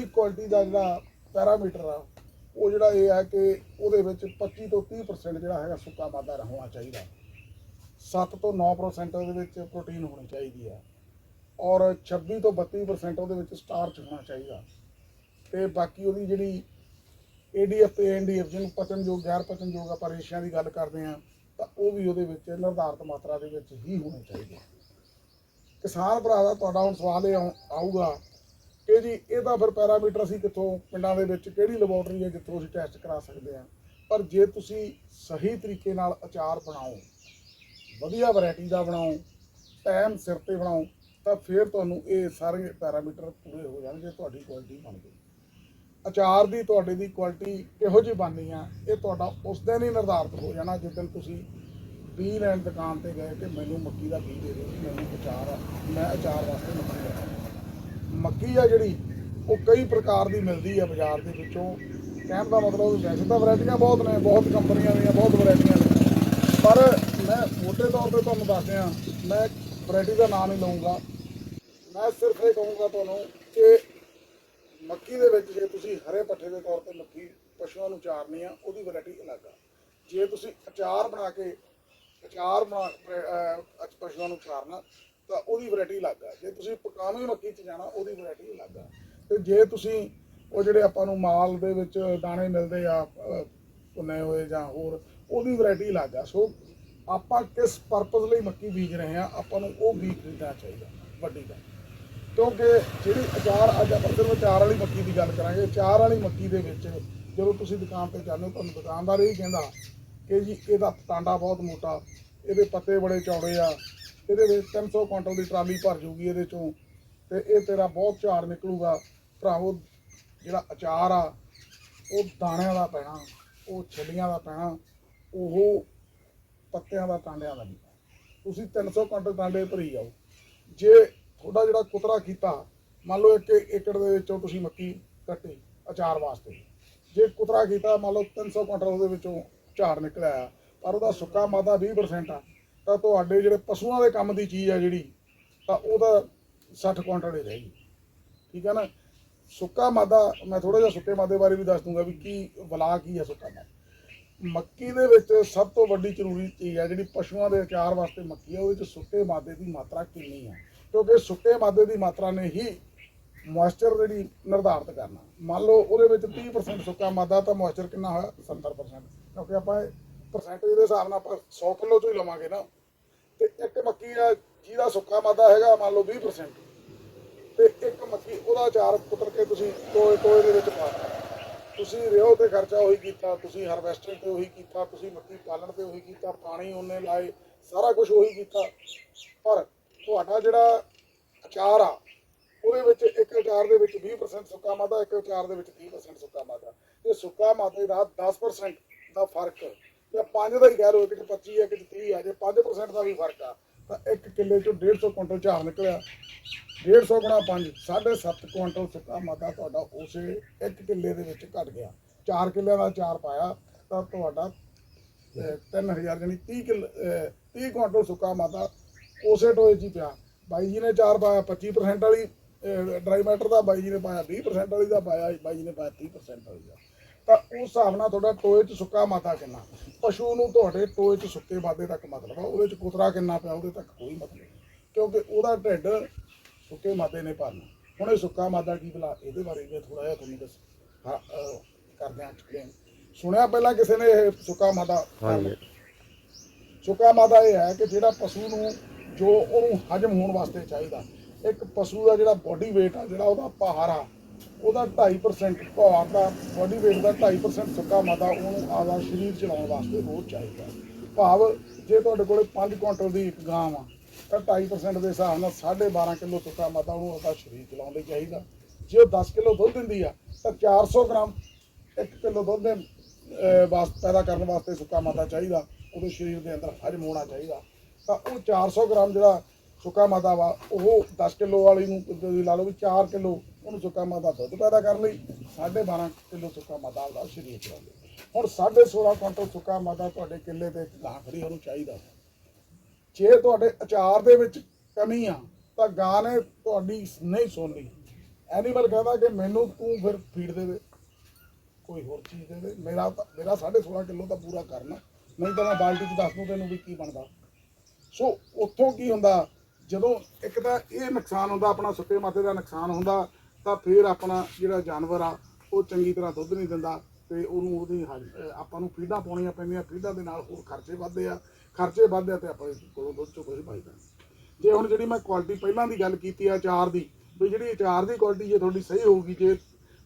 ਉਹਦੀ ਕੁਆਲਿਟੀ ਦਾ ਜਿਹੜਾ ਪੈਰਾਮੀਟਰ ਆ, ਉਹ ਜਿਹੜਾ ਇਹ ਹੈ ਕਿ ਉਹਦੇ ਵਿੱਚ 25 ਤੋਂ 30% ਜਿਹੜਾ ਹੈਗਾ ਸੁੱਕਾ ਮਾਦਾ ਹੋਣਾ ਚਾਹੀਦਾ। 7 ਤੋਂ 9% ਉਹਦੇ ਵਿੱਚ ਪ੍ਰੋਟੀਨ ਹੋਣੀ ਚਾਹੀਦੀ ਹੈ ਔਰ 26 ਤੋਂ 32% ਉਹਦੇ ਵਿੱਚ ਸਟਾਰਚ ਹੋਣਾ ਚਾਹੀਦਾ। ਤੇ ਬਾਕੀ ਉਹਦੀ ਜਿਹੜੀ ਏਡੀਐਫ ਤੇ ਐਨਡੀਐਫ ਜਿਹਨੂੰ ਪਚਨਯੋਗ, ਗੈਰ ਪਚਨਯੋਗ ਆਪਾਂ ਰੇਸ਼ਿਆਂ ਦੀ ਗੱਲ ਕਰਦੇ ਆ ਤਾਂ ਉਹ ਵੀ ਉਹਦੇ ਵਿੱਚ ਨਿਰਧਾਰਤ ਮਾਤਰਾ ਦੇ ਵਿੱਚ ਹੀ ਹੋਣੇ ਚਾਹੀਦੇ। ਕਿਸਾਨ ਭਰਾ ਦਾ ਤੁਹਾਡਾ ਹੁਣ ਸਵਾਲ ਇਹ ਆਊਗਾ ਕਿ ਜੀ ਇਹਦਾ ਫਿਰ ਪੈਰਾਮੀਟਰ ਅਸੀਂ ਕਿੱਥੋਂ, ਪਿੰਡਾਂ ਦੇ ਵਿੱਚ ਕਿਹੜੀ ਲੈਬੋਰਟਰੀ ਹੈ ਜਿੱਥੋਂ ਅਸੀਂ ਟੈਸਟ ਕਰਾ ਸਕਦੇ ਹਾਂ। ਪਰ ਜੇ ਤੁਸੀਂ ਸਹੀ ਤਰੀਕੇ ਨਾਲ ਅਚਾਰ ਬਣਾਓ, ਵਧੀਆ ਵੈਰਾਈਟੀ ਦਾ ਬਣਾਓ, ਟਾਈਮ ਸਿਰ ਤੇ ਬਣਾਓ, ਤਾਂ ਫਿਰ ਤੁਹਾਨੂੰ ਇਹ ਸਾਰੇ ਪੈਰਾਮੀਟਰ ਪੂਰੇ ਹੋ ਜਾਣਗੇ ਤੁਹਾਡੀ ਕੁਆਲਿਟੀ ਬਣ ਗਈ। ਅਚਾਰ ਦੀ ਤੁਹਾਡੇ ਦੀ ਕੁਆਲਿਟੀ ਕਿਹੋ ਜਿਹੀ ਬਣਨੀ ਆ, ਇਹ ਤੁਹਾਡਾ ਉਸ ਦਿਨ ਹੀ ਨਿਰਧਾਰਤ ਹੋ ਜਾਣਾ, ਜਿਸ ਦਿਨ ਤੁਸੀਂ ਬੀ ਲੈਣ ਦੁਕਾਨ ਤੇ ਗਏ ਕਿ ਮੈਨੂੰ ਮੱਕੀ ਦਾ ਬੀਜ ਦੇ ਦਿਓ, ਮੈਨੂੰ ਅਚਾਰ ਆ, ਮੈਂ ਅਚਾਰ ਵਾਸਤੇ ਮੱਕੀ ਲੈਣਾ ਮੱਕੀ ਆ ਜਿਹੜੀ, ਉਹ ਕਈ ਪ੍ਰਕਾਰ ਦੀ ਮਿਲਦੀ ਆ ਬਾਜ਼ਾਰ ਦੇ ਵਿੱਚੋਂ। ਕਹਿਣ ਦਾ ਮਤਲਬ ਵੈਸੇ ਤਾਂ ਵੈਰਾਈਟੀਆਂ ਬਹੁਤ ਨੇ, ਬਹੁਤ ਕੰਪਨੀਆਂ ਦੀਆਂ, ਬਹੁਤ ਵੈਰਾਈਟੀਆਂ ਨੇ। ਪਰ ਮੈਂ ਮੋਟੇ ਤੌਰ ਤੇ ਤੁਹਾਨੂੰ ਦੱਸ ਦਿਆਂ, ਮੈਂ ਵੈਰਾਈਟੀ ਦਾ ਨਾਮ ਨਹੀਂ ਲਵਾਂਗਾ ਮੈਂ ਸਿਰਫ ਇਹ ਕਹੂੰਗਾ ਤੁਹਾਨੂੰ ਕਿ ਮੱਕੀ ਦੇ ਵਿੱਚ ਜੇ ਤੁਸੀਂ ਹਰੇ ਪੱਠੇ ਦੇ ਤੌਰ ਤੇ ਮੱਕੀ ਪਸ਼ੂਆਂ ਨੂੰ ਚਾਰਨੀ ਆ, ਉਹਦੀ ਵੈਰਾਈਟੀ ਅਲੱਗ ਆ। ਜੇ ਤੁਸੀਂ ਅਚਾਰ ਬਣਾ ਕੇ, ਅਚਾਰ ਬਣਾ ਪਸ਼ੂਆਂ ਨੂੰ ਚਾਰਨਾ ਤਾਂ ਉਹਦੀ ਵੈਰਾਈਟੀ ਅਲੱਗ ਆ। ਜੇ ਤੁਸੀਂ ਪਕਾਵੀਂ ਮੱਕੀ 'ਚ ਜਾਣਾ ਉਹਦੀ ਵੈਰਾਈਟੀ ਅਲੱਗ ਆ। ਤੇ ਜੇ ਤੁਸੀਂ ਉਹ ਜਿਹੜੇ ਆਪਾਂ ਨੂੰ ਮਾਲ ਦੇ ਵਿੱਚ ਦਾਣੇ ਮਿਲਦੇ ਆ ਅਹ, ਭੁੰਨੇ ਹੋਏ ਜਾਂ ਹੋਰ ਉਹਦੀ ਵੈਰਾਈਟੀ ਅਲੱਗ ਆ। ਸੋ ਆਪਾਂ ਕਿਸ ਪਰਪਸ ਲਈ ਮੱਕੀ ਬੀਜ ਰਹੇ ਆ ਆਪਾਂ ਨੂੰ ਉਹ ਬੀਜ ਖਰੀਦਣਾ ਚਾਹੀਦਾ ਵੱਡੀ ਗੱਲ। ਕਿਉਂਕਿ ਜਿਹੜੀ ਅਚਾਰ ਅੱਜ ਆਪਾਂ ਸਿਰਫ ਅਚਾਰ ਵਾਲੀ ਮੱਕੀ ਦੀ ਗੱਲ ਕਰਾਂਗੇ। ਅਚਾਰ ਵਾਲੀ ਮੱਕੀ ਦੇ ਵਿੱਚ ਜਦੋਂ ਤੁਸੀਂ ਦੁਕਾਨ ਤੇ ਜਾਂਦੇ ਹੋ ਤੁਹਾਨੂੰ ਦੁਕਾਨਦਾਰ ਇਹ ਕਹਿੰਦਾ ਕਿ ਜੀ ਇਹਦਾ ਟਾਂਡਾ ਬਹੁਤ ਮੋਟਾ ਇਹਦੇ ਪੱਤੇ ਬੜੇ ਚੌੜੇ ਆ ਇਹਦੇ ਵਿੱਚ 300 ਕੁਇੰਟਲ ਦੀ ਟਰਾਲੀ ਭਰ ਜੂਗੀ ਇਹਦੇ ਚੋਂ ਤੇ ਇਹ ਤੇਰਾ ਬਹੁਤ ਝਾੜ ਨਿਕਲੂਗਾ। ਭਰਾਵੋ ਜਿਹੜਾ ਅਚਾਰ ਆ ਉਹ ਦਾਣਿਆਂ ਦਾ ਪੈਣਾ ਉਹ ਛੱਲੀਆਂ ਦਾ ਪੈਣਾ ਉਹ ਪੱਤਿਆਂ ਦਾ ਟਾਂਡਿਆਂ ਦਾ ਨਹੀਂ ਤੁਸੀਂ 300 ਕੁਇੰਟਲ ਟਾਂਡੇ ਭਰੀ ਜਾਓ। ਜੇ ਤੁਹਾਡਾ ਜਿਹੜਾ ਕੁਤਰਾ ਕੀਤਾ ਮੰਨ ਲਓ ਇੱਕ ਏਕੜ ਦੇ ਵਿੱਚੋਂ ਤੁਸੀਂ ਮੱਕੀ ਕੱਟੀ ਅਚਾਰ ਵਾਸਤੇ। ਜੇ ਕੁਤਰਾ ਕੀਤਾ ਮੰਨ ਲਓ 300 ਕੁਇੰਟਲ ਉਹਦੇ ਵਿੱਚੋਂ ਝਾੜ ਨਿਕਲਿਆ ਆ, ਪਰ ਉਹਦਾ ਸੁੱਕਾ ਮਾਦਾ 20% ਆ। ਤਾਂ ਤੁਹਾਡੇ ਜਿਹੜੇ ਪਸ਼ੂਆਂ ਦੇ ਕੰਮ ਦੀ ਚੀਜ਼ ਆ ਜਿਹੜੀ, ਤਾਂ ਉਹਦਾ 60 ਕੁਇੰਟਲ ਹੀ ਰਹੇਗੀ। ਠੀਕ ਹੈ ਨਾ? ਸੁੱਕਾ ਮਾਦਾ, ਮੈਂ ਥੋੜਾ ਜਿਹਾ ਸੁੱਕੇ ਮਾਦੇ ਬਾਰੇ ਵੀ ਦੱਸ ਦੂੰਗਾ ਵੀ ਕੀ ਬਲਾ ਕੀ ਹੈ ਸੁੱਕਾ ਮਾਦਾ। ਮੱਕੀ ਦੇ ਵਿੱਚ ਸਭ ਤੋਂ ਵੱਡੀ ਜ਼ਰੂਰੀ ਚੀਜ਼ ਹੈ ਜਿਹੜੀ ਪਸ਼ੂਆਂ ਦੇ ਅਚਾਰ ਵਾਸਤੇ ਮੱਕੀ ਹੈ ਉਹਦੇ ਵਿੱਚ ਸੁੱਕੇ ਮਾਦੇ ਦੀ ਮਾਤਰਾ ਕਿੰਨੀ ਹੈ ਕਿਉਂਕਿ ਸੁੱਕੇ ਮਾਦੇ ਦੀ ਮਾਤਰਾ ਨੇ ਹੀ ਮੋਇਸਚਰ ਜਿਹੜੀ ਨਿਰਧਾਰਤ ਕਰਨਾ। ਮੰਨ ਲਓ ਉਹਦੇ ਵਿੱਚ 30% ਸੁੱਕਾ ਮਾਦਾ, ਤਾਂ ਮੋਇਸਚਰ ਕਿੰਨਾ ਹੋਇਆ? 70% ਕਿਉਂਕਿ ਆਪਾਂ ਪਰਸੈਂਟੇਜ ਦੇ ਹਿਸਾਬ ਨਾਲ ਆਪਾਂ 100 ਕਿਲੋ ਤੋਂ ਹੀ ਲਵਾਂਗੇ ਨਾ। ਤੇ ਇੱਕ ਮੱਕੀ ਆ ਜਿਹਦਾ ਸੁੱਕਾ ਮਾਦਾ ਹੈਗਾ, ਮੰਨ ਲਓ 20% ਤੇ ਇੱਕ ਮੱਕੀ ਉਹਦਾ ਅਚਾਰ ਕੁਤਰ ਕੇ ਤੁਸੀਂ ਟੋਏ ਟੋਏ ਦੇ ਵਿੱਚ ਪਾ ਤੁਸੀਂ ਰਿਓ ਤੇ ਖਰਚਾ ਉਹੀ ਕੀਤਾ, ਤੁਸੀਂ ਹਾਰਵੈਸਟਿੰਗ ਤੇ ਉਹੀ ਕੀਤਾ, ਤੁਸੀਂ ਮੱਕੀ ਪਾਲਣ ਤੇ ਉਹੀ ਕੀਤਾ, ਪਾਣੀ ਉਹਨੇ ਲਾਏ, ਸਾਰਾ ਕੁਝ ਉਹੀ ਕੀਤਾ। ਪਰ ਤੁਹਾਡਾ ਜਿਹੜਾ ਅਚਾਰ ਆ, ਉਹਦੇ ਵਿੱਚ ਇੱਕ ਅਚਾਰ ਦੇ ਵਿੱਚ 20% ਸੁੱਕਾ ਮਾਦਾ, ਇੱਕ ਅਚਾਰ ਦੇ ਵਿੱਚ 30% ਸੁੱਕਾ ਮਾਦਾ। ਇਹ ਸੁੱਕਾ ਮਾਦੇ ਦਾ 10% ਦਾ ਫ਼ਰਕ ਜਾਂ 5 ਦਾ ਹੀ ਕਹਿ ਲਓ ਕਿ 25 ਹੈ ਕਿ 30 ਹੈ ਜੇ 5% ਦਾ ਵੀ ਫ਼ਰਕ ਆ, ਤਾਂ ਇੱਕ ਕਿੱਲੇ ਚੋਂ 150 ਕੁਇੰਟਲ ਝਾੜ ਨਿਕਲਿਆ। 150 ਗੁਣਾ 5 7.5 ਕੁਇੰਟਲ ਸੁੱਕਾ ਮਾਦਾ ਤੁਹਾਡਾ ਉਸੇ ਇੱਕ ਕਿੱਲੇ ਦੇ ਵਿੱਚ ਘਟ ਗਿਆ। 4 ਕਿੱਲਿਆਂ ਦਾ ਚਾਰ ਪਾਇਆ, ਤਾਂ ਤੁਹਾਡਾ 3000 ਜਾਨੀ 30 ਕਿੱਲ 30 ਕੁਇੰਟਲ ਸੁੱਕਾ ਮਾਦਾ ਉਸੇ ਟੋਏ 'ਚ ਹੀ ਪਿਆ। ਬਾਈ ਜੀ ਨੇ ਚਾਰ ਪਾਇਆ 25% ਵਾਲੀ ਡਰਾਈ ਮੈਟਰ ਦਾ, ਬਾਈ ਜੀ ਨੇ ਪਾਇਆ 20% ਵਾਲੀ ਦਾ, ਪਾਇਆ, ਬਾਈ ਜੀ ਨੇ ਪਾਇਆ 30% ਵਾਲੀ ਦਾ। ਤਾਂ ਉਸ ਹਿਸਾਬ ਨਾਲ ਤੁਹਾਡਾ ਟੋਏ 'ਚ ਸੁੱਕਾ ਮਾਦਾ ਕਿੰਨਾ? ਪਸ਼ੂ ਨੂੰ ਤੁਹਾਡੇ ਟੋਏ 'ਚ ਸੁੱਕੇ ਮਾਦੇ ਤੱਕ ਮਤਲਬ ਆ ਉਹਦੇ 'ਚ ਕੁਤਰਾ ਕਿੰਨਾ ਪਿਆ ਉਹਦੇ ਤੱਕ ਕੋਈ ਮਤਲਬ ਨਹੀਂ। ਕਿਉਂਕਿ ਉਹਦਾ ਢਿੱਡ ਸੁੱਕੇ ਮਾਦੇ ਨੇ ਭਰਨਾ। ਹੁਣ ਇਹ ਸੁੱਕਾ ਮਾਦਾ ਕੀ ਭਲਾ? ਇਹਦੇ ਬਾਰੇ ਵੀ ਥੋੜਾ ਜਿਹਾ ਤੁਹਾਨੂੰ ਦੱਸ ਹਾਂ, ਕਰਦੇ ਹਾਂ explain। ਸੁਣਿਆ ਪਹਿਲਾਂ ਕਿਸੇ ਨੇ ਇਹ ਸੁੱਕਾ ਮਾਦਾ ਹਾਂਜੀ। ਸੁੱਕਾ ਮਾਦਾ ਇਹ ਹੈ ਕਿ ਜਿਹੜਾ ਪਸ਼ੂ ਨੂੰ ਜੋ ਉਹਨੂੰ ਹਜਮ ਹੋਣ ਵਾਸਤੇ ਚਾਹੀਦਾ ਇੱਕ ਪਸ਼ੂ ਦਾ ਜਿਹੜਾ ਬੋਡੀ weight ਆ ਜਿਹੜਾ ਉਹਦਾ ਭਾਰ ਆ ਉਹਦਾ 2.5% ਭਾਰ ਦਾ ਬੋਡੀ weight ਦਾ 2.5% ਸੁੱਕਾ ਮਾਦਾ ਉਹਨੂੰ ਆਦਾ ਸਰੀਰ ਚਲਾਉਣ ਵਾਸਤੇ ਰੋਜ਼ ਚਾਹੀਦਾ। ਭਾਵ ਜੇ ਤੁਹਾਡੇ ਕੋਲੇ 5 ਕੁਇੰਟਲ ਦੀ ਇੱਕ ਗਾਂ ਆ, ਤਾਂ 2.5% ਦੇ ਹਿਸਾਬ ਨਾਲ 12.5 ਕਿਲੋ ਸੁੱਕਾ ਮਾਦਾ ਉਹਨੂੰ ਉਹਦਾ ਸਰੀਰ ਚਲਾਉਣ ਲਈ ਚਾਹੀਦਾ। ਜੇ ਉਹ 10 ਕਿਲੋ ਦੁੱਧ ਦਿੰਦੀ ਆ, ਤਾਂ 400 ਗ੍ਰਾਮ 1 ਕਿਲੋ ਦੁੱਧ ਦੇ ਵਾਸਤੇ ਪੈਦਾ ਕਰਨ ਵਾਸਤੇ ਸੁੱਕਾ ਮਾਦਾ ਚਾਹੀਦਾ। ਉਹਦੇ ਸਰੀਰ ਦੇ ਅੰਦਰ ਹਜਮ ਹੋਣਾ ਚਾਹੀਦਾ। ਤਾਂ ਉਹ 400 ਗ੍ਰਾਮ ਜਿਹੜਾ ਸੁੱਕਾ ਮਾਦਾ ਵਾ, ਉਹ 10 ਕਿਲੋ ਵਾਲੀ ਨੂੰ, ਲਾ ਲਓ ਵੀ 4 ਕਿਲੋ ਉਹਨੂੰ ਸੁੱਕਾ ਮਾਦਾ ਦੁੱਧ ਪੈਦਾ ਕਰਨ ਲਈ 12.5 ਕਿਲੋ ਸੁੱਕਾ ਮਾਦਾ ਉਹਦਾ ਸਰੀਰ ਚਲਾਉਂਦੇ ਹੁਣ 16.5 ਕੁਇੰਟਲ ਸੁੱਕਾ ਮਾਦਾ ਤੁਹਾਡੇ ਕਿੱਲੇ ਤੇ ਇੱਕ ਗਾਂ ਖੜੀ ਉਹਨੂੰ ਚਾਹੀਦਾ। ਜੇ ਤੁਹਾਡੇ ਅਚਾਰ ਦੇ ਵਿੱਚ ਕਮੀ ਆ, ਤਾਂ ਗਾਂ ਨੇ ਤੁਹਾਡੀ ਨਹੀਂ ਸੁਣਨੀ। ਐਨੀਮਲ ਕਹਿੰਦਾ ਕਿ ਮੈਨੂੰ ਤੂੰ ਫਿਰ ਫੀਡ ਦੇ ਦੇ, ਕੋਈ ਹੋਰ ਚੀਜ਼ ਦੇ ਦੇ। ਮੇਰਾ ਤਾਂ- ਮੇਰਾ 16.5 ਕਿਲੋ ਤਾਂ ਪੂਰਾ ਕਰਨਾ। ਨਹੀਂ ਤਾਂ ਮੈਂ ਬਾਲਟੀ 'ਚ ਦੱਸ ਦੂੰ ਤੈਨੂੰ ਵੀ ਕੀ ਬਣਦਾ। ਸੋ ਉੱਥੋਂ ਕੀ ਹੁੰਦਾ? ਜਦੋਂ ਇੱਕ ਤਾਂ ਇਹ ਨੁਕਸਾਨ ਹੁੰਦਾ, ਆਪਣਾ ਸੁੱਕੇ ਮਾਤੇ ਦਾ ਨੁਕਸਾਨ ਹੁੰਦਾ ਤਾਂ ਫਿਰ ਆਪਣਾ ਜਿਹੜਾ ਜਾਨਵਰ ਆ, ਉਹ ਚੰਗੀ ਤਰ੍ਹਾਂ ਦੁੱਧ ਨਹੀਂ ਦਿੰਦਾ ਤੇ ਉਹਨੂੰ ਉਹਦੀ ਹਜ- ਆਪਾਂ ਨੂੰ ਫੀਡਾਂ ਪਾਉਣੀਆਂ ਪੈਂਦੀਆਂ, ਫੀਡਾਂ ਦੇ ਨਾਲ ਹੋਰ ਖਰਚੇ ਵੱਧਦੇ ਆ, ਖਰਚੇ ਵੱਧਦੇ ਆ ਤੇ ਆਪਾਂ ਕੋਲੋਂ ਦੁੱਧ ਚੋਂ ਕੁਝ ਬਚਦਾ ਨਹੀਂ। ਜੇ ਹੁਣ ਜਿਹੜੀ ਮੈਂ ਕੁਆਲਿਟੀ ਪਹਿਲਾਂ ਦੀ ਗੱਲ ਕੀਤੀ ਆ ਅਚਾਰ ਦੀ, ਵੀ ਜਿਹੜੀ ਅਚਾਰ ਦੀ ਕੁਆਲਿਟੀ ਜੇ ਤੁਹਾਡੀ ਸਹੀ ਹੋਊਗੀ, ਜੇ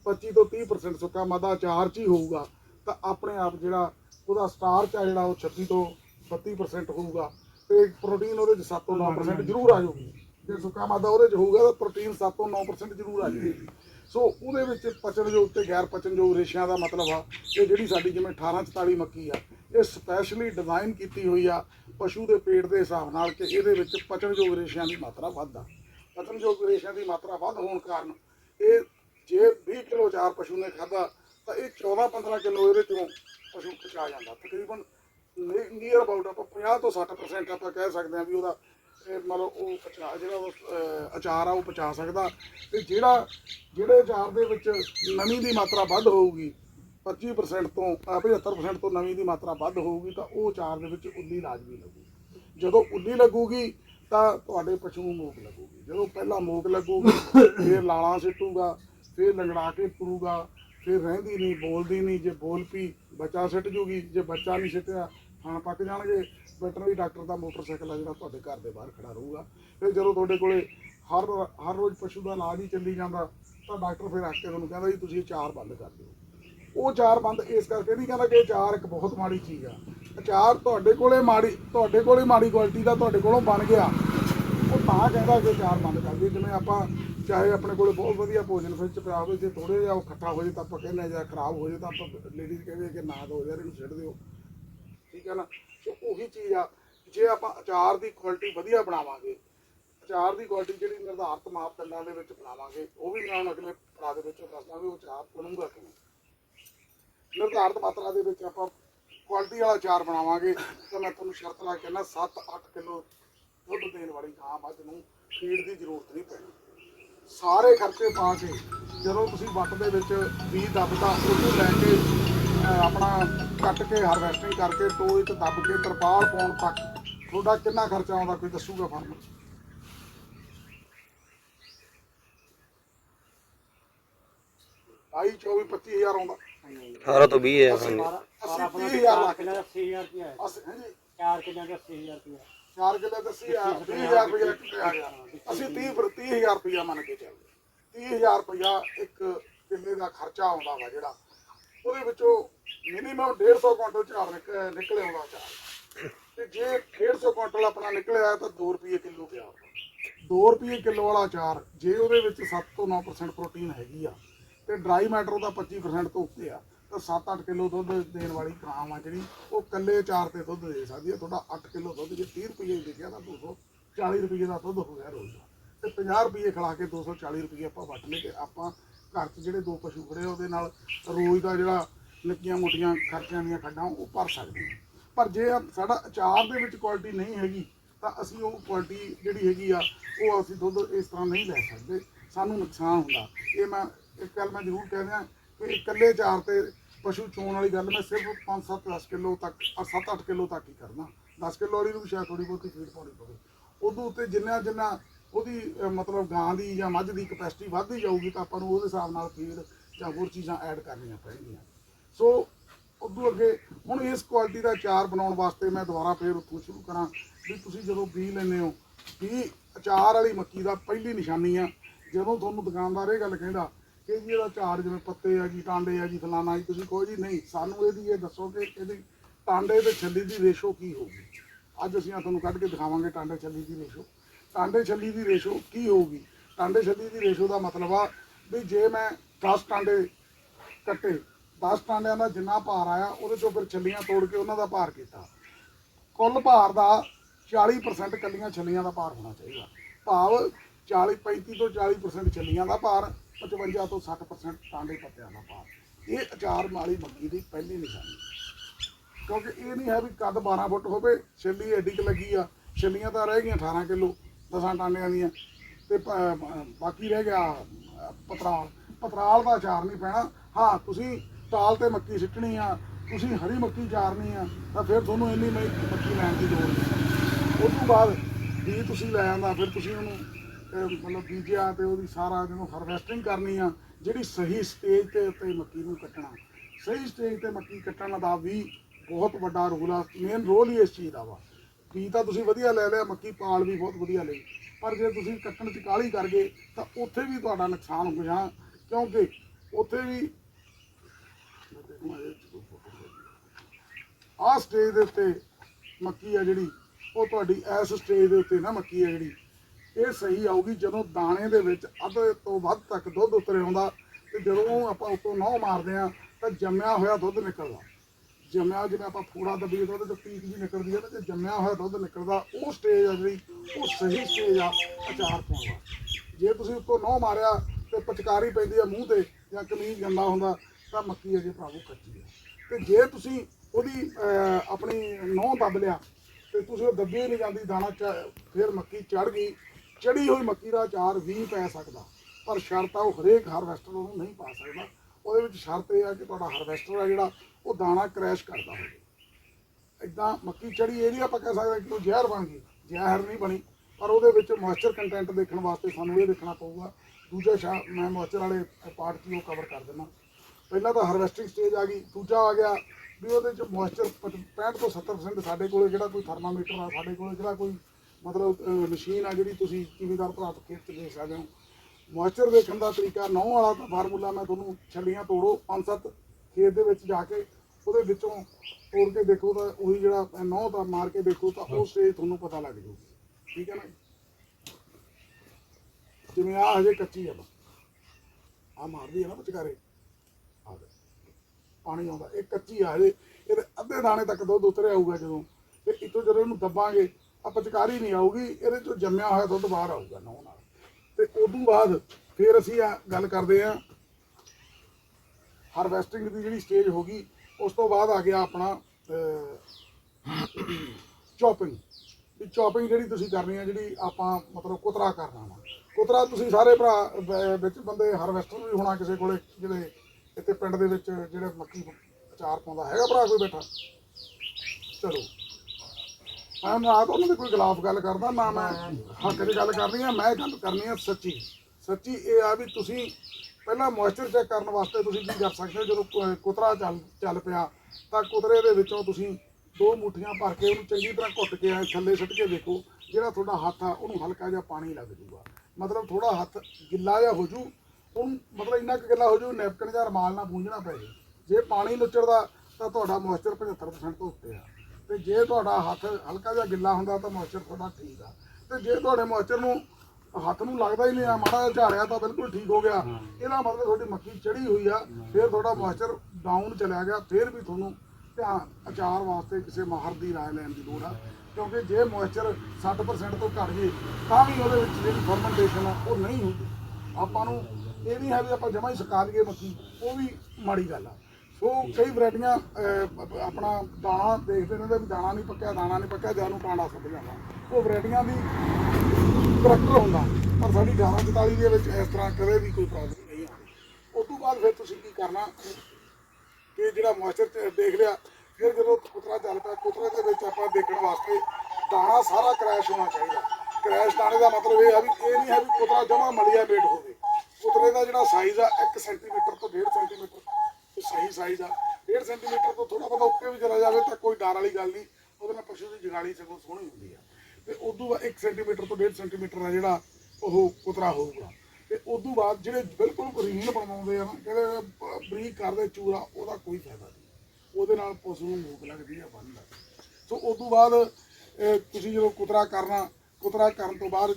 25 ਤੋਂ 30% ਸੁੱਕਾ ਮਾਦਾ ਅਚਾਰ 'ਚ ਹੀ ਹੋਊਗਾ, ਤਾਂ ਆਪਣੇ ਆਪ ਜਿਹੜਾ ਉਹਦਾ ਸਟਾਰਚ ਆ ਜਿਹੜਾ ਉਹ 26 ਤੋਂ 32% ਹੋਊਗਾ ਤੇ ਪ੍ਰੋਟੀਨ ਉਹਦੇ 'ਚ 7 ਤੋਂ 9% ਜ਼ਰੂਰ ਆ ਜਾਊਗੀ ਜੇ ਸੁੱਕਾ ਮਾਦਾ ਉਹਦੇ 'ਚ ਹੋਊਗਾ ਤਾਂ ਪ੍ਰੋਟੀਨ 7 ਤੋਂ 9% ਜ਼ਰੂਰ ਆ ਜਾਊਗੀ ਸੋ ਉਹਦੇ ਵਿੱਚ ਪਚਣਯੋਗ ਤੇ ਗੈਰ ਪਚਣਯੋਗ ਰੇਸ਼ਿਆਂ ਦਾ ਮਤਲਬ ਆ, ਇਹ ਜਿਹੜੀ ਸਾਡੀ ਜਿਵੇਂ 1844 ਮੱਕੀ ਆ, ਇਹ ਸਪੈਸ਼ਲੀ ਡਿਜ਼ਾਈਨ ਕੀਤੀ ਹੋਈ ਆ, ਪਸ਼ੂ ਦੇ ਪੇਟ ਦੇ ਹਿਸਾਬ ਨਾਲ ਕਿ ਇਹਦੇ ਵਿੱਚ ਪਚਣਯੋਗ ਰੇਸ਼ਿਆਂ ਦੀ ਮਾਤਰਾ ਵੱਧ ਆ। ਪਚਣਯੋਗ ਰੇਸ਼ਿਆਂ ਦੀ ਮਾਤਰਾ ਵੱਧ ਹੋਣ ਕਾਰਨ ਇਹ ਜੇ 20 ਕਿਲੋ ਚਾਰ ਪਸ਼ੂ ਨੇ ਖਾਦਾ ਤਾਂ ਇਹ 14-15 ਕਿਲੋ ਇਹਦੇ ਚੋਂ ਪਸ਼ੂ ਪਚਾ ਜਾਂਦਾ। ਤਕਰੀਬਨ ਨੀਅਰ ਅਬਾਊਟ ਆਪਾਂ 50 ਤੋਂ 60% ਆਪਾਂ ਕਹਿ ਸਕਦੇ ਹਾਂ ਵੀ ਉਹਦਾ ਮਤਲਬ ਉਹ ਪਚਾ ਜਿਹੜਾ ਉਹ, ਅਹ, ਅਚਾਰ ਆ ਉਹ ਪਚਾ ਸਕਦਾ। ਤੇ ਜਿਹੜਾ ਜਿਹੜੇ ਅਚਾਰ ਦੇ ਵਿੱਚ ਨਮੀ ਦੀ ਮਾਤਰਾ ਵੱਧ ਹੋਊਗੀ 25% ਤੋਂ ਅਹ, 75% ਤੋਂ ਨਮੀ ਦੀ ਮਾਤਰਾ ਵੱਧ ਹੋਊਗੀ ਤਾਂ ਉਹ ਅਚਾਰ ਦੇ ਵਿੱਚ ਉੱਲੀ ਲਾਜ਼ਮੀ ਲੱਗੂਗੀ। ਜਦੋਂ ਉੱਲੀ ਲੱਗੂਗੀ ਤਾਂ ਤੁਹਾਡੇ ਪਸ਼ੂ ਨੂੰ ਮੋਕ ਲੱਗੂਗੀ। ਜਦੋਂ ਪਹਿਲਾਂ ਮੋਕ ਲੱਗੂਗੀ ਫਿਰ ਲਾਲਾਂ ਸਿੱਟੂਗਾ ਫਿਰ ਲੰਗੜਾ ਕੇ ਤੁਰੂਗਾ ਫਿਰ ਰਹਿੰਦੀ ਨਹੀਂ ਬੋਲਦੀ ਨਹੀਂ ਜੇ ਬੋਲ ਪੀ ਬੱਚਾ ਸਿੱਟ ਜੂਗੀ ਜੇ ਬੱਚਾ ਨਹੀਂ ਸਿੱਟਿਆ ਖਾਣ ਪੱਕ ਜਾਣਗੇ। ਵੈਟਰਨਰੀ ਡਾਕਟਰ ਦਾ ਮੋਟਰਸਾਈਕਲ ਆ ਜਿਹੜਾ ਤੁਹਾਡੇ ਘਰ ਦੇ ਬਾਹਰ ਖੜਾ ਰਹੂਗਾ। ਫਿਰ ਜਦੋਂ ਤੁਹਾਡੇ ਕੋਲੇ ਹਰ ਹਰ ਰੋਜ਼ ਪਸ਼ੂ ਦਾ ਇਲਾਜ ਹੀ ਚੱਲੀ ਜਾਂਦਾ, ਤਾਂ ਡਾਕਟਰ ਫਿਰ ਆ ਕੇ ਤੁਹਾਨੂੰ ਕਹਿੰਦਾ ਜੀ ਤੁਸੀਂ ਇਹ ਚਾਰ ਬੰਦ ਕਰ ਦਿਓ। ਉਹ ਚਾਰ ਬੰਦ ਇਸ ਕਰਕੇ ਨਹੀਂ ਕਹਿੰਦਾ ਕਿ ਇਹ ਚਾਰ ਇੱਕ ਬਹੁਤ ਮਾੜੀ ਚੀਜ਼ ਆ। ਅਚਾਰ ਤੁਹਾਡੇ ਕੋਲੇ ਮਾੜੀ, ਤੁਹਾਡੇ ਕੋਲੇ ਮਾੜੀ ਕੁਆਲਿਟੀ ਦਾ ਤੁਹਾਡੇ ਕੋਲੋਂ ਬਣ ਗਿਆ। ਉਹ ਤਾਂ ਕਹਿੰਦਾ ਕਿ ਚਾਰ ਬੰਦ ਕਰ ਦਿਓ। ਜਿਵੇਂ ਆਪਾਂ ਚਾਹੇ ਆਪਣੇ ਕੋਲੇ ਬਹੁਤ ਵਧੀਆ ਭੋਜਨ ਫਿਰ ਚ ਪਿਆ ਹੋਵੇ, ਜੇ ਥੋੜੇ ਜਿਹਾ ਉਹ ਖੱਟਾ ਹੋ ਜੇ ਤਾਂ ਆਪਾਂ ਕਹਿੰਦੇ ਹਾਂ ਜਾਂ ਖਰਾਬ ਹੋ ਜੇ ਤਾਂ ਆਪਾਂ ਲੇਡੀਜ਼ ਕਹਿੰਦੇ ਕਿ ਨਾ ਦੋ, ਯਾਰ ਇਹਨੂੰ ਛੱਡ ਦਿਓ। ਠੀਕ ਹੈ ਨਾ? ਸੋ ਉਹੀ ਚੀਜ਼ ਆ, ਜੇ ਆਪਾਂ ਅਚਾਰ ਦੀ ਕੁਆਲਿਟੀ ਵਧੀਆ ਬਣਾਵਾਂਗੇ, ਅਚਾਰ ਦੀ ਕੁਆਲਿਟੀ ਜਿਹੜੀ ਨਿਰਧਾਰਤ ਮਾਪਦੰਡਾਂ ਦੇ ਵਿੱਚ ਬਣਾਵਾਂਗੇ, ਉਹ ਵੀ ਮੈਂ ਹੁਣ ਅਗਲੇ ਪੜਾਅ ਦੇ ਵਿੱਚ ਦੱਸਦਾ ਵੀ ਉਹ ਅਚਾਰ ਬਣੂਗਾ ਕਿਵੇਂ। ਨਿਰਧਾਰਤ ਮਾਤਰਾ ਦੇ ਵਿੱਚ ਆਪਾਂ ਕੁਆਲਿਟੀ ਵਾਲਾ ਅਚਾਰ ਬਣਾਵਾਂਗੇ, ਤਾਂ ਮੈਂ ਤੁਹਾਨੂੰ ਸ਼ਰਤ ਲਾ ਕੇ ਕਹਿੰਦਾ 7-8 ਕਿਲੋ ਦੁੱਧ ਦੇਣ ਵਾਲੀ ਗਾਂ ਮੱਝ ਨੂੰ ਫੀਡ ਦੀ ਜ਼ਰੂਰਤ ਨਹੀਂ ਪੈਣੀ। ਸਾਰੇ ਖਰਚੇ ਪਾ ਕੇ ਜਦੋਂ ਤੁਸੀਂ ਵੱਟ ਦੇ ਵਿੱਚ ਬੀਜ ਦੱਬਦਾ ਉਹਨੂੰ ਲੈ ਕੇ ਆਪਣਾ ਕੱਟ ਕੇ ਹਾਰਵੈਸਟਿੰਗ ਕਰਕੇ ਟੋਏ 'ਚ ਦੱਬ ਕੇ ਤਰਪਾਲ ਪਾਉਣ ਤੱਕ ਤੁਹਾਡਾ ਕਿੰਨਾ ਖਰਚਾ ਆਉਂਦਾ ਕੋਈ ਦੱਸੂਗਾ ਫਾਰਮਰ ਆਈ 24 25000 ਆਉਂਦਾ। 18 ਤੋਂ 20 ਹੈ ਹਾਂਜੀ 80 30000 ਲੱਖ ਕਿੱਲੇ ਦਾ 80000 ਰੁਪਇਆ ਹੈ। ਅਸੀਂ ਹਾਂਜੀ। ਚਾਰ ਕਿੱਲੇ ਦਾ 80000 ਰੁਪਇਆ ਚਾਰ ਕਿੱਲੇ ਦੱਸੀ ਆ 20000 ਰੁਪਇਆ ਕਿੱਥੇ ਆ ਗਿਆ? ਅਸੀਂ 30 ਫਿਰ 30000 ਰੁਪਇਆ ਮੰਨ ਕੇ ਚੱਲਦੇ 30000 ਰੁਪਇਆ ਇੱਕ ਕਿੱਲੇ ਦਾ ਖਰਚਾ ਆਉਂਦਾ ਵਾ ਜਿਹੜਾ ਉਹਦੇ ਵਿੱਚੋਂ ਮਿਨੀਮਮ 150 ਕੁਇੰਟਲ ਚਾਰ ਨਿਕ- ਨਿਕਲਿਆ ਆਉਂਦਾ ਚਾਰ। ਤੇ ਜੇ 150 ਕੁਇੰਟਲ ਆਪਣਾ ਨਿਕਲਿਆ ਤਾਂ 2 ਰੁਪਏ ਕਿਲੋ ਪਿਆ 2 ਰੁਪਏ ਕਿਲੋ ਵਾਲਾ ਚਾਰ, ਜੇ ਉਹਦੇ ਵਿੱਚ 7 ਤੋਂ 9% ਪ੍ਰੋਟੀਨ ਹੈਗੀ ਆ, ਤੇ ਡਰਾਈ ਮੈਟਰ ਉਹਦਾ 25% ਤੋਂ ਉੱਤੇ ਆ, ਤਾਂ 7-8 ਕਿਲੋ ਦੁੱਧ ਦੇਣ ਵਾਲੀ ਗਾਂ ਆ ਜਿਹੜੀ, ਉਹ ਕੱਲੇ ਚਾਰ ਤੇ ਦੁੱਧ ਦੇ ਸਕਦੀ ਹੈ ਤੁਹਾਡਾ 8 ਕਿਲੋ ਦੁੱਧ ਜੇ 30 ਰੁਪਏ ਦੀ ਵਿਕਿਆ ਤਾਂ 240 ਰੁਪਏ ਦਾ ਦੁੱਧ ਹੋ ਗਿਆ ਰੋਜ਼ ਦਾ। ਤੇ 50 ਰੁਪਏ ਖਿਲਾ ਕੇ 240 ਰੁਪਏ ਆਪਾਂ ਵੱਟ ਲਏ ਤੇ ਆਪਾਂ ਘਰ 'ਚ ਜਿਹੜੇ ਦੋ ਪਸ਼ੂ ਖੜੇ ਆ, ਉਹਦੇ ਨਾਲ ਰੋਜ਼ ਦਾ ਜਿਹੜਾ ਨਿੱਕੀਆਂ ਮੋਟੀਆਂ ਖਰਚਿਆਂ ਦੀਆਂ ਖੱਡਾਂ ਉਹ ਭਰ ਸਕਦੇ ਹਾਂ ਪਰ ਜੇ ਸਾਡਾ ਅਚਾਰ ਦੇ ਵਿੱਚ ਕੁਆਲਿਟੀ ਨਹੀਂ ਹੈਗੀ, ਤਾਂ ਅਸੀਂ ਉਹ ਕੁਆਲਿਟੀ ਜਿਹੜੀ ਹੈਗੀ ਆ, ਉਹ ਅਸੀਂ ਦੁੱਧ ਇਸ ਤਰ੍ਹਾਂ ਨਹੀਂ ਲੈ ਸਕਦੇ। ਸਾਨੂੰ ਨੁਕਸਾਨ ਹੁੰਦਾ। ਇਹ ਮੈਂ ਇੱਕ ਗੱਲ ਮੈਂ ਜ਼ਰੂਰ ਕਹਿ ਦਿਆਂ ਕਿ ਇਕੱਲੇ ਅਚਾਰ ਤੇ ਪਸ਼ੂ ਚੋਣ ਵਾਲੀ ਗੱਲ ਮੈਂ ਸਿਰਫ 5-7 10 ਕਿਲੋ ਤੱਕ 7-8 ਕਿਲੋ ਤੱਕ ਹੀ ਕਰਨਾ 10 ਕਿਲੋ ਵਾਲੀ ਨੂੰ ਵੀ ਸ਼ਾਇਦ ਥੋੜੀ ਬਹੁਤੀ ਫੀਡ ਪਾਉਣੀ ਪਵੇ। ਉਦੋਂ ਉੱਤੇ ਜਿੰਨਾ ਜਿੰਨਾ ਉਹਦੀ ਅਹ, ਮਤਲਬ ਗਾਂ ਦੀ ਜਾਂ ਮੱਝ ਦੀ ਕਪੈਸਿਟੀ ਵੱਧਦੀ ਜਾਊਗੀ ਤਾਂ ਆਪਾਂ ਨੂੰ ਉਹਦੇ ਹਿਸਾਬ ਨਾਲ ਫੀਡ ਜਾਂ ਹੋਰ ਚੀਜ਼ਾਂ ਐਡ ਕਰਨੀਆਂ ਪੈਣਗੀਆਂ। ਸੋ ਉਦੋਂ ਅੱਗੇ ਹੁਣ ਇਸ ਕੁਆਲਿਟੀ ਦਾ ਅਚਾਰ ਬਣਾਉਣ ਵਾਸਤੇ ਮੈਂ ਦੁਬਾਰਾ ਫੇਰ ਉੱਥੋਂ ਸ਼ੁਰੂ ਕਰਾਂ ਵੀ ਤੁਸੀਂ ਜਦੋਂ ਬੀ ਲੈਂਦੇ ਹੋ ਵੀ ਅਚਾਰ ਵਾਲੀ ਮੱਕੀ ਦਾ ਪਹਿਲੀ ਨਿਸ਼ਾਨੀ ਆ। ਜਦੋਂ ਤੁਹਾਨੂੰ ਦੁਕਾਨਦਾਰ ਇਹ ਗੱਲ ਕਹਿੰਦਾ ਕਿ ਜੀ ਇਹਦਾ ਅਚਾਰ ਜਿਵੇਂ ਪੱਤੇ ਆ ਜੀ ਟਾਂਡੇ ਆ ਜੀ ਫਲਾਣਾ ਜੀ ਤੁਸੀਂ ਕਹੋ ਜੀ ਨਹੀਂ ਸਾਨੂੰ ਇਹਦੀ ਇਹ ਦੱਸੋ ਕਿ ਇਹਦੀ ਟਾਂਡੇ ਤੇ ਛੱਲੀ ਦੀ ਰੇਸ਼ੋ ਕੀ ਹੋਊਗੀ। ਅੱਜ ਅਸੀਂ ਆਹ ਤੁਹਾਨੂੰ ਕੱਢ ਕੇ ਦਿਖਾਵਾਂਗੇ ਟਾਂਡੇ ਛੱਲੀ ਦੀ ਰੇਸ਼ੋ। ਟਾਂਡੇ ਛੱਲੀ ਦੀ ਰੇਸ਼ੋ ਕੀ ਹੋਊਗੀ? ਟਾਂਡੇ ਛੱਲੀ ਦੀ ਰੇਸ਼ੋ ਦਾ ਮਤਲਬ ਆ ਵੀ ਜੇ ਮੈਂ 10 ਟਾਂਡੇ ਕੱਟੇ 10 ਟਾਂਡਿਆਂ ਦਾ ਜਿੰਨਾ ਭਾਰ ਆਇਆ ਉਹਦੇ ਚੋਂ ਫਿਰ ਛੱਲੀਆਂ ਤੋੜ ਕੇ ਉਹਨਾਂ ਦਾ ਭਾਰ ਕੀਤਾ। ਕੁੱਲ ਭਾਰ ਦਾ 40% ਕੱਲੀਆਂ ਛੱਲੀਆਂ ਦਾ ਭਾਰ ਹੋਣਾ ਚਾਹੀਦਾ। ਭਾਵ 40 35 ਤੋਂ 40% ਛੱਲੀਆਂ ਦਾ ਭਾਰ 55 ਤੋਂ 60% ਟਾਂਡੇ ਪੱਤਿਆਂ ਦਾ ਭਾਰ। ਇਹ ਅਚਾਰ ਮਾਲੀ ਮੱਕੀ ਦੀ ਪਹਿਲੀ ਨਿਸ਼ਾਨੀ। ਕਿਉਂਕਿ ਇਹ ਨਹੀਂ ਹੈ ਵੀ ਕੱਦ 12 ਫੁੱਟ ਹੋਵੇ, ਛੱਲੀ ਐਡੀ ਕੁ ਲੱਗੀ ਆ, ਛੱਲੀਆਂ ਤਾਂ ਰਹਿ ਗਈਆਂ 18 ਕਿਲੋ। 10 ਟਾਂਡਿਆਂ ਦੀਆਂ। ਤੇ ਬਾਕੀ ਰਹਿ ਗਿਆ ਅ, ਪਤਰਾਲ। ਪਤਰਾਲ ਦਾ ਅਚਾਰ ਨਹੀਂ ਪੈਣਾ। ਹਾਂ ਤੁਸੀਂ ਤਾਲ ਤੇ ਮੱਕੀ ਸਿੱਟਣੀ ਆ ਤੁਸੀਂ ਹਰੀ ਮੱਕੀ ਚਾਰਨੀ ਆ ਤਾਂ ਫਿਰ ਤੁਹਾਨੂੰ ਇੰਨੀ ਮੱਕੀ ਲੈਣ ਦੀ ਲੋੜ ਨਹੀਂ। ਉਸ ਤੋਂ ਬਾਅਦ ਵੀ ਤੁਸੀਂ ਲੈ ਆਂਦਾ ਫਿਰ ਤੁਸੀਂ ਉਹਨੂੰ ਮਤਲਬ ਬੀਜਿਆ ਤੇ ਉਹਦੀ ਸਾਰਾ ਜਿਹਨੂੰ ਹਾਰਵੈਸਟਿੰਗ ਕਰਨੀ ਆ ਜਿਹੜੀ ਸਹੀ ਸਟੇਜ ਤੇ ਉੱਤੇ ਮੱਕੀ ਨੂੰ ਕੱਟਣਾ। ਸਹੀ ਸਟੇਜ ਤੇ ਮੱਕੀ ਕੱਟਣ ਦਾ ਵੀ ਬਹੁਤ ਵੱਡਾ ਰੋਲ ਆ ਮੇਨ ਰੋਲ ਹੀ ਇਸ ਚੀਜ਼ ਦਾ ਵਾ। ਬੀਜ ਤਾਂ ਤੁਸੀਂ ਵਧੀਆ ਲੈ ਲਿਆ, ਮੱਕੀ ਪਾਲ ਵੀ ਬਹੁਤ ਵਧੀਆ ਲਈ। ਪਰ ਜੇ ਤੁਸੀਂ ਕੱਟਣ ਚ ਕਾਹਲੀ ਕਰ ਗਏ, ਤਾਂ ਉੱਥੇ ਵੀ ਤੁਹਾਡਾ ਨੁਕਸਾਨ ਹੋ ਜਾਣਾ, ਕਿਉਂਕਿ ਉੱਥੇ ਵੀ ਆਹ ਸਟੇਜ ਦੇ ਉੱਤੇ ਮੱਕੀ ਆ ਜਿਹੜੀ, ਉਹ ਤੁਹਾਡੀ ਇਸ ਸਟੇਜ ਦੇ ਉੱਤੇ ਨਾ ਮੱਕੀ ਆ ਜਿਹੜੀ, ਇਹ ਸਹੀ ਆਊਗੀ ਜਦੋਂ ਦਾਣੇ ਦੇ ਵਿੱਚ ਅੱਧ ਤੋਂ ਵੱਧ ਤੱਕ ਦੁੱਧ ਉਤਰੇ ਆਉਂਦਾ ਤੇ ਜਦੋਂ ਆਪਾਂ ਉੱਤੋਂ ਨਹੁੰ ਮਾਰਦੇ ਆ ਤਾਂ ਜੰਮਿਆ ਹੋਇਆ ਦੁੱਧ ਨਿਕਲਦਾ। ਜੰਮਿਆ ਜਿਵੇਂ ਆਪਾਂ ਫੂੜਾ ਦੱਬੀਏ ਤਾਂ ਉਹਦੇ ਚ ਪੀਕ ਜੀ ਨਿਕਲਦੀ ਹੈ ਨਾ ਤੇ ਜੰਮਿਆ ਹੋਇਆ ਦੁੱਧ ਨਿਕਲਦਾ। ਉਹ ਸਟੇਜ ਆ ਜਿਹੜੀ, ਉਹ ਸਹੀ ਸਟੇਜ ਆ ਅਚਾਰ ਪਾਉਣ ਦਾ ਜੇ ਤੁਸੀਂ ਉੱਤੋਂ ਨਹੁੰ ਮਾਰਿਆ ਤੇ ਪਚਕਾਰੀ ਪੈਂਦੀ ਆ ਮੂੰਹ ਤੇ ਜਾਂ ਕਮੀਜ਼ ਗੰਦਾ ਹੁੰਦਾ, ਤਾਂ ਮੱਕੀ ਅਜੇ ਭਰਾਵੋ ਕੱਚੀ ਆ। ਤੇ ਜੇ ਤੁਸੀਂ ਉਹਦੀ ਆਪਣੀ ਨਹੁੰ ਦੱਬ ਲਿਆ ਤੇ ਤੁਸੀਂ ਉਹ ਦੱਬੀ ਨਹੀਂ ਜਾਂਦੀ, ਦਾਣਾ ਚ- ਫਿਰ ਮੱਕੀ ਚੜ ਗਈ। ਚੜੀ ਹੋਈ ਮੱਕੀ ਦਾ ਅਚਾਰ ਵੀ ਪੈ ਸਕਦਾ। ਪਰ ਸ਼ਰਤ ਆ, ਉਹ ਹਰੇਕ ਹਾਰਵੈਸਟਰ ਉਹਨੂੰ ਨਹੀਂ ਪਾ ਸਕਦਾ। ਉਹਦੇ ਵਿੱਚ ਸ਼ਰਤ ਇਹ ਆ ਕਿ ਤੁਹਾਡਾ ਹਾਰਵੈਸਟਰ ਆ ਜਿਹੜਾ, ਉਹ ਦਾਣਾ ਕ੍ਰੈਸ਼ ਕਰਦਾ ਹੋਵੇ। ਇਦਾਂ ਮੱਕੀ ਚੜੀ, ਇਹ ਨਹੀਂ ਆਪਾਂ ਕਹਿ ਸਕਦੇ ਕਿ ਉਹ ਜ਼ਹਿਰ ਬਣ ਗਈ। ਜ਼ਹਿਰ ਨਹੀਂ ਬਣੀ, ਪਰ ਉਹਦੇ ਵਿੱਚ ਮੋਇਸਚਰ ਕੰਟੈਂਟ ਦੇਖਣ ਵਾਸਤੇ ਸਾਨੂੰ ਇਹ ਦੇਖਣਾ ਪਊਗਾ। ਦੂਜਾ ਸ਼ਾ ਮੈਂ ਮੋਇਸਚਰ ਵਾਲੇ ਪਾਰਟ ਕੀ ਉਹ ਕਵਰ ਕਰ ਦਿੰਦਾ। ਪਹਿਲਾਂ ਤਾਂ ਹਾਰਵੈਸਟਿੰਗ ਸਟੇਜ ਆ ਗਈ, ਦੂਜਾ ਆ ਗਿਆ ਵੀ ਉਹਦੇ ਚ ਮੋਇਸਚਰ 65 ਤੋਂ 70% ਸਾਡੇ ਕੋਲੇ ਜਿਹੜਾ ਕੋਈ ਥਰਮਾਮੀਟਰ ਆ, ਸਾਡੇ ਕੋਲੇ ਜਿਹੜਾ ਕੋਈ ਮਤਲਬ ਮਸ਼ੀਨ ਆ ਜਿਹੜੀ ਤੁਸੀਂ ਜ਼ਿਮੀਦਾਰ ਭਰਾ ਖੇਤ 'ਚ ਦੇਖ ਸਕਦੇ ਹੋ। ਮੋਇਸਚਰ ਦੇਖਣ ਦਾ ਤਰੀਕਾ ਨੌ ਵਾਲਾ ਤਾਂ ਫਾਰਮੂਲਾ ਮੈਂ ਤੁਹਾਨੂੰ ਛੱਲੀਆਂ ਤੋੜੋ ਪੰਜ ਸੱਤ ਖੇਤ ਦੇ ਵਿੱਚ ਜਾ ਕੇ ਉਹਦੇ ਵਿੱਚੋਂ ਤੋੜ ਕੇ ਦੇਖੋ ਤਾਂ ਉਹੀ ਜਿਹੜਾ ਨੌ ਦਾ ਮਾਰ ਕੇ ਦੇਖੋ ਤਾਂ ਉਹ ਸਟੇਜ ਤੁਹਾਨੂੰ ਪਤਾ ਲੱਗ ਜਾਊ। ਠੀਕ ਹੈ ਨਾ ਜਿਵੇਂ ਆ ਹਜੇ ਕੱਚੀ ਆ ਆ ਮਾਰਦੀ ਹੈ ਨਾ ਵਿਚਕਾਰੇ। ਆ ਦੇ ਪਾਣੀ ਆਉਂਦਾ। ਇਹ ਕੱਚੀ ਆ ਹਜੇ। ਇਹਦੇ ਅੱਧੇ ਦਾਣੇ ਤੱਕ ਦੁੱਧ ਉਤਰਿਆ ਆਊਗਾ ਜਦੋਂ। ਤੇ ਇੱਥੋਂ ਜਦੋਂ ਇਹਨੂੰ ਦੱਬਾਂਗੇ ਆ ਪਚਕਾਰੀ ਨਹੀਂ ਆਊਗੀ। ਇਹਦੇ ਚੋਂ ਜੰਮਿਆ ਹੋਇਆ ਦੁੱਧ ਬਾਹਰ ਆਊਗਾ ਨੌ ਨਾਲ। ਤੇ ਉਦੋਂ ਬਾਅਦ ਫਿਰ ਅਸੀਂ ਆ ਗੱਲ ਕਰਦੇ ਆ ਹਾਰਵੈਸਟਿੰਗ ਦੀ ਜਿਹੜੀ ਸਟੇਜ ਹੋ ਗਈ, ਉਸ ਤੋਂ ਬਾਅਦ ਆ ਗਿਆ ਆਪਣਾ ਚੌਪਿੰਗ ਵੀ ਚੌਪਿੰਗ ਜਿਹੜੀ ਤੁਸੀਂ ਕਰਨੀ ਆ, ਜਿਹੜੀ ਆਪਾਂ ਮਤਲਬ ਕੁਤਰਾ ਕਰਨਾ ਵਾ। ਕੁਤਰਾ ਤੁਸੀਂ ਸਾਰੇ ਭਰਾ ਵਿੱਚ ਬੰਦੇ ਹਾਰਵੈਸਟਰ ਵੀ ਹੋਣਾ ਕਿਸੇ ਕੋਲੇ, ਜਿਹੜੇ ਇੱਥੇ ਪਿੰਡ ਦੇ ਵਿੱਚ ਜਿਹੜੇ ਮੱਕੀ ਅਚਾਰ ਪਾਉਂਦਾ ਹੈਗਾ ਭਰਾ ਕੋਈ ਬੈਠਾ। ਚਲੋ। ਮੈਂ ਨਾ ਤਾਂ ਉਹਨਾਂ ਦੇ ਕੋਈ ਖਿਲਾਫ ਗੱਲ ਕਰਦਾ ਨਾ ਮੈਂ ਹੱਕ 'ਚ ਗੱਲ ਕਰਨੀ ਆ ਮੈਂ ਗੱਲ ਕਰਨੀ ਆ ਸੱਚੀ। ਸੱਚੀ ਇਹ ਆ ਵੀ ਤੁਸੀਂ ਪਹਿਲਾਂ ਮੋਇਸਚਰ ਚੈੱਕ ਕਰਨ ਵਾਸਤੇ ਤੁਸੀਂ ਕੀ ਕਰ ਸਕਦੇ ਹੋ? ਜਦੋਂ ਕੁ- ਕੁਤਰਾ ਚੱਲ ਚੱਲ ਪਿਆ ਤਾਂ ਕੁਤਰੇ ਦੇ ਵਿੱਚੋਂ ਤੁਸੀਂ ਦੋ ਮੁੱਠੀਆਂ ਭਰ ਕੇ ਉਹਨੂੰ ਚੰਗੀ ਤਰ੍ਹਾਂ ਘੁੱਟ ਕੇ ਐਂ ਥੱਲੇ ਸੁੱਟ ਕੇ ਦੇਖੋ ਜਿਹੜਾ ਤੁਹਾਡਾ ਹੱਥ ਆ ਉਹਨੂੰ ਹਲਕਾ ਜਿਹਾ ਪਾਣੀ ਲੱਗ ਜੂਗਾ ਮਤਲਬ ਥੋੜਾ ਹੱਥ ਗਿੱਲਾ ਜਿਹਾ ਹੋ ਜੂ ਉਹਨੂੰ ਮਤਲਬ ਇੰਨਾ ਕੁ ਗਿੱਲਾ ਹੋ ਜੂ ਨੈਪਕਿਨ ਜਾਂ ਰਮਾਲ ਨਾਲ ਪੂੰਝਣਾ ਪੈ ਜੇ ਜੇ ਪਾਣੀ ਨੁੱਚੜਦਾ ਤਾਂ ਤੁਹਾਡਾ ਮੋਇਸਚਰ 75% ਤੋਂ ਉੱਤੇ ਆ। ਤੇ ਜੇ ਤੁਹਾਡਾ ਹੱਥ ਹਲਕਾ ਜਿਹਾ ਗਿੱਲਾ ਹੁੰਦਾ ਤਾਂ ਮੋਇਸਚਰ ਤੁਹਾਡਾ ਠੀਕ ਆ। ਤੇ ਜੇ ਤੁਹਾਡੇ ਮੋਇਸਚਰ ਨੂੰ ਹੱਥ ਨੂੰ ਲੱਗਦਾ ਹੀ ਨਹੀਂ ਆ ਮਾੜਾ ਜਿਹਾ ਝਾੜਿਆ ਤਾਂ ਬਿਲਕੁਲ ਠੀਕ ਹੋ ਗਿਆ। ਇਹਦਾ ਮਤਲਬ ਤੁਹਾਡੀ ਮੱਕੀ ਚੜੀ ਹੋਈ ਆ ਫਿਰ ਤੁਹਾਡਾ ਮੋਇਸਚਰ ਡਾਊਨ ਚਲਿਆ ਗਿਆ ਫਿਰ ਵੀ ਤੁਹਾਨੂੰ ਧਿਆਨ ਅਚਾਰ ਵਾਸਤੇ ਕਿਸੇ ਮਾਹਰ ਦੀ ਰਾਏ ਲੈਣ ਦੀ ਲੋੜ ਆ। ਕਿਉਂਕਿ ਜੇ ਮੋਇਸਚਰ 60% ਤੋਂ ਘੱਟ ਜੇ ਤਾਂ ਵੀ ਉਹਦੇ ਵਿੱਚ ਜਿਹੜੀ ਫਰਮੈਂਟੇਸ਼ਨ ਆ ਉਹ ਨਹੀਂ ਹੁੰਦੀ। ਆਪਾਂ ਨੂੰ ਇਹ ਨਹੀਂ ਹੈ ਵੀ ਆਪਾਂ ਜਮਾ ਹੀ ਸੁਕਾ ਲਈਏ ਮੱਕੀ ਉਹ ਵੀ ਮਾੜੀ ਗੱਲ ਆ। ਸੋ ਕਈ ਵੈਰਾਈਟੀਆਂ ਅਹ, ਆਪਣਾ ਦਾਣਾ ਦੇਖਦੇ ਰਹਿੰਦੇ ਵੀ ਦਾਣਾ ਨਹੀਂ ਪੱਕਿਆ ਦਾਣਾ ਨਹੀਂ ਪੱਕਿਆ ਜਾਂ ਨੂੰ ਪਾਣਾ ਸੁੱਕ ਜਾਂਦਾ। ਉਹ ਵੈਰਾਈਟੀਆਂ ਦੀ ਕਰੈਕਟਰ ਹੁੰਦਾ ਪਰ ਸਾਡੀ 1144 ਦੇ ਵਿੱਚ ਇਸ ਤਰ੍ਹਾਂ ਕਦੇ ਵੀ ਕੋਈ ਪ੍ਰੋਬਲਮ ਨਹੀਂ ਆਉਂਦੀ। ਉਸ ਤੋਂ ਬਾਅਦ ਫਿਰ ਤੁਸੀਂ ਕੀ ਕਰਨਾ ਕਿ ਜਿਹੜਾ ਮੋਇਸਚਰ ਦੇਖ ਲਿਆ ਫਿਰ ਜਦੋਂ ਕੁਤਰਾ ਚੱਲ ਪਿਆ ਕੁਤਰੇ ਦੇ ਵਿੱਚ ਆਪਾਂ ਦੇਖਣ ਵਾਸਤੇ ਦਾਣਾ ਸਾਰਾ ਕ੍ਰੈਸ਼ ਹੋਣਾ ਚਾਹੀਦਾ। ਕ੍ਰੈਸ਼ ਦਾਣੇ ਦਾ ਮਤਲਬ ਇਹ ਆ ਵੀ ਇਹ ਨਹੀਂ ਹੈ ਵੀ ਕੁਤਰਾ ਜਮਾ ਮਲਿਆ ਮੇਟ ਹੋਵੇ। ਕੁਤਰੇ ਦਾ ਜਿਹੜਾ ਸਾਈਜ਼ ਆ 1 ਸੈਂਟੀਮੀਟਰ ਤੋਂ 1.5 ਸੈਂਟੀਮੀਟਰ ਸਹੀ ਸਾਈਜ਼ ਆ। 1.5 ਸੈਂਟੀਮੀਟਰ ਤੋਂ ਥੋੜਾ ਬਹੁਤਾ ਉੱਤੇ ਵੀ ਚਲਾ ਜਾਵੇ ਤਾਂ ਕੋਈ ਡਰ ਵਾਲੀ ਗੱਲ ਨਹੀਂ। ਉਹਦੇ ਨਾਲ ਪਸ਼ੂ ਦੀ ਜਗਾਲੀ ਸਗੋਂ ਸੋਹਣੀ ਹੁੰਦੀ ਆ। ਤੇ ਉਦੋਂ ਬਾਅਦ 1 ਸੈਂਟੀਮੀਟਰ ਤੋਂ 1.5 ਸੈਂਟੀਮੀਟਰ ਦਾ ਜਿਹੜਾ ਉਹ ਕੁਤਰਾ ਹੋਊਗਾ। ਤੇ ਉਦੋਂ ਬਾਅਦ ਜਿਹੜੇ ਬਿਲਕੁਲ ਗ੍ਰੀਨ ਬਣਾਉਂਦੇ ਆ ਨਾ ਜਿਹੜੇ ਬਰੀਕ ਕਰਦੇ ਚੂਰਾ, ਉਹਦਾ ਕੋਈ ਫਾਇਦਾ ਨਹੀਂ। ਉਹਦੇ ਨਾਲ ਪਸ਼ੂ ਨੂੰ ਭੂਖ ਲੱਗਦੀ ਆ ਬੰਨ ਲੱਗਦੀ ਸੋ ਉਦੋਂ ਬਾਅਦ ਤੁਸੀਂ ਜਦੋਂ ਕੁਤਰਾ ਕਰਨਾ, ਕੁਤਰਾ ਕਰਨ ਤੋਂ ਬਾਅਦ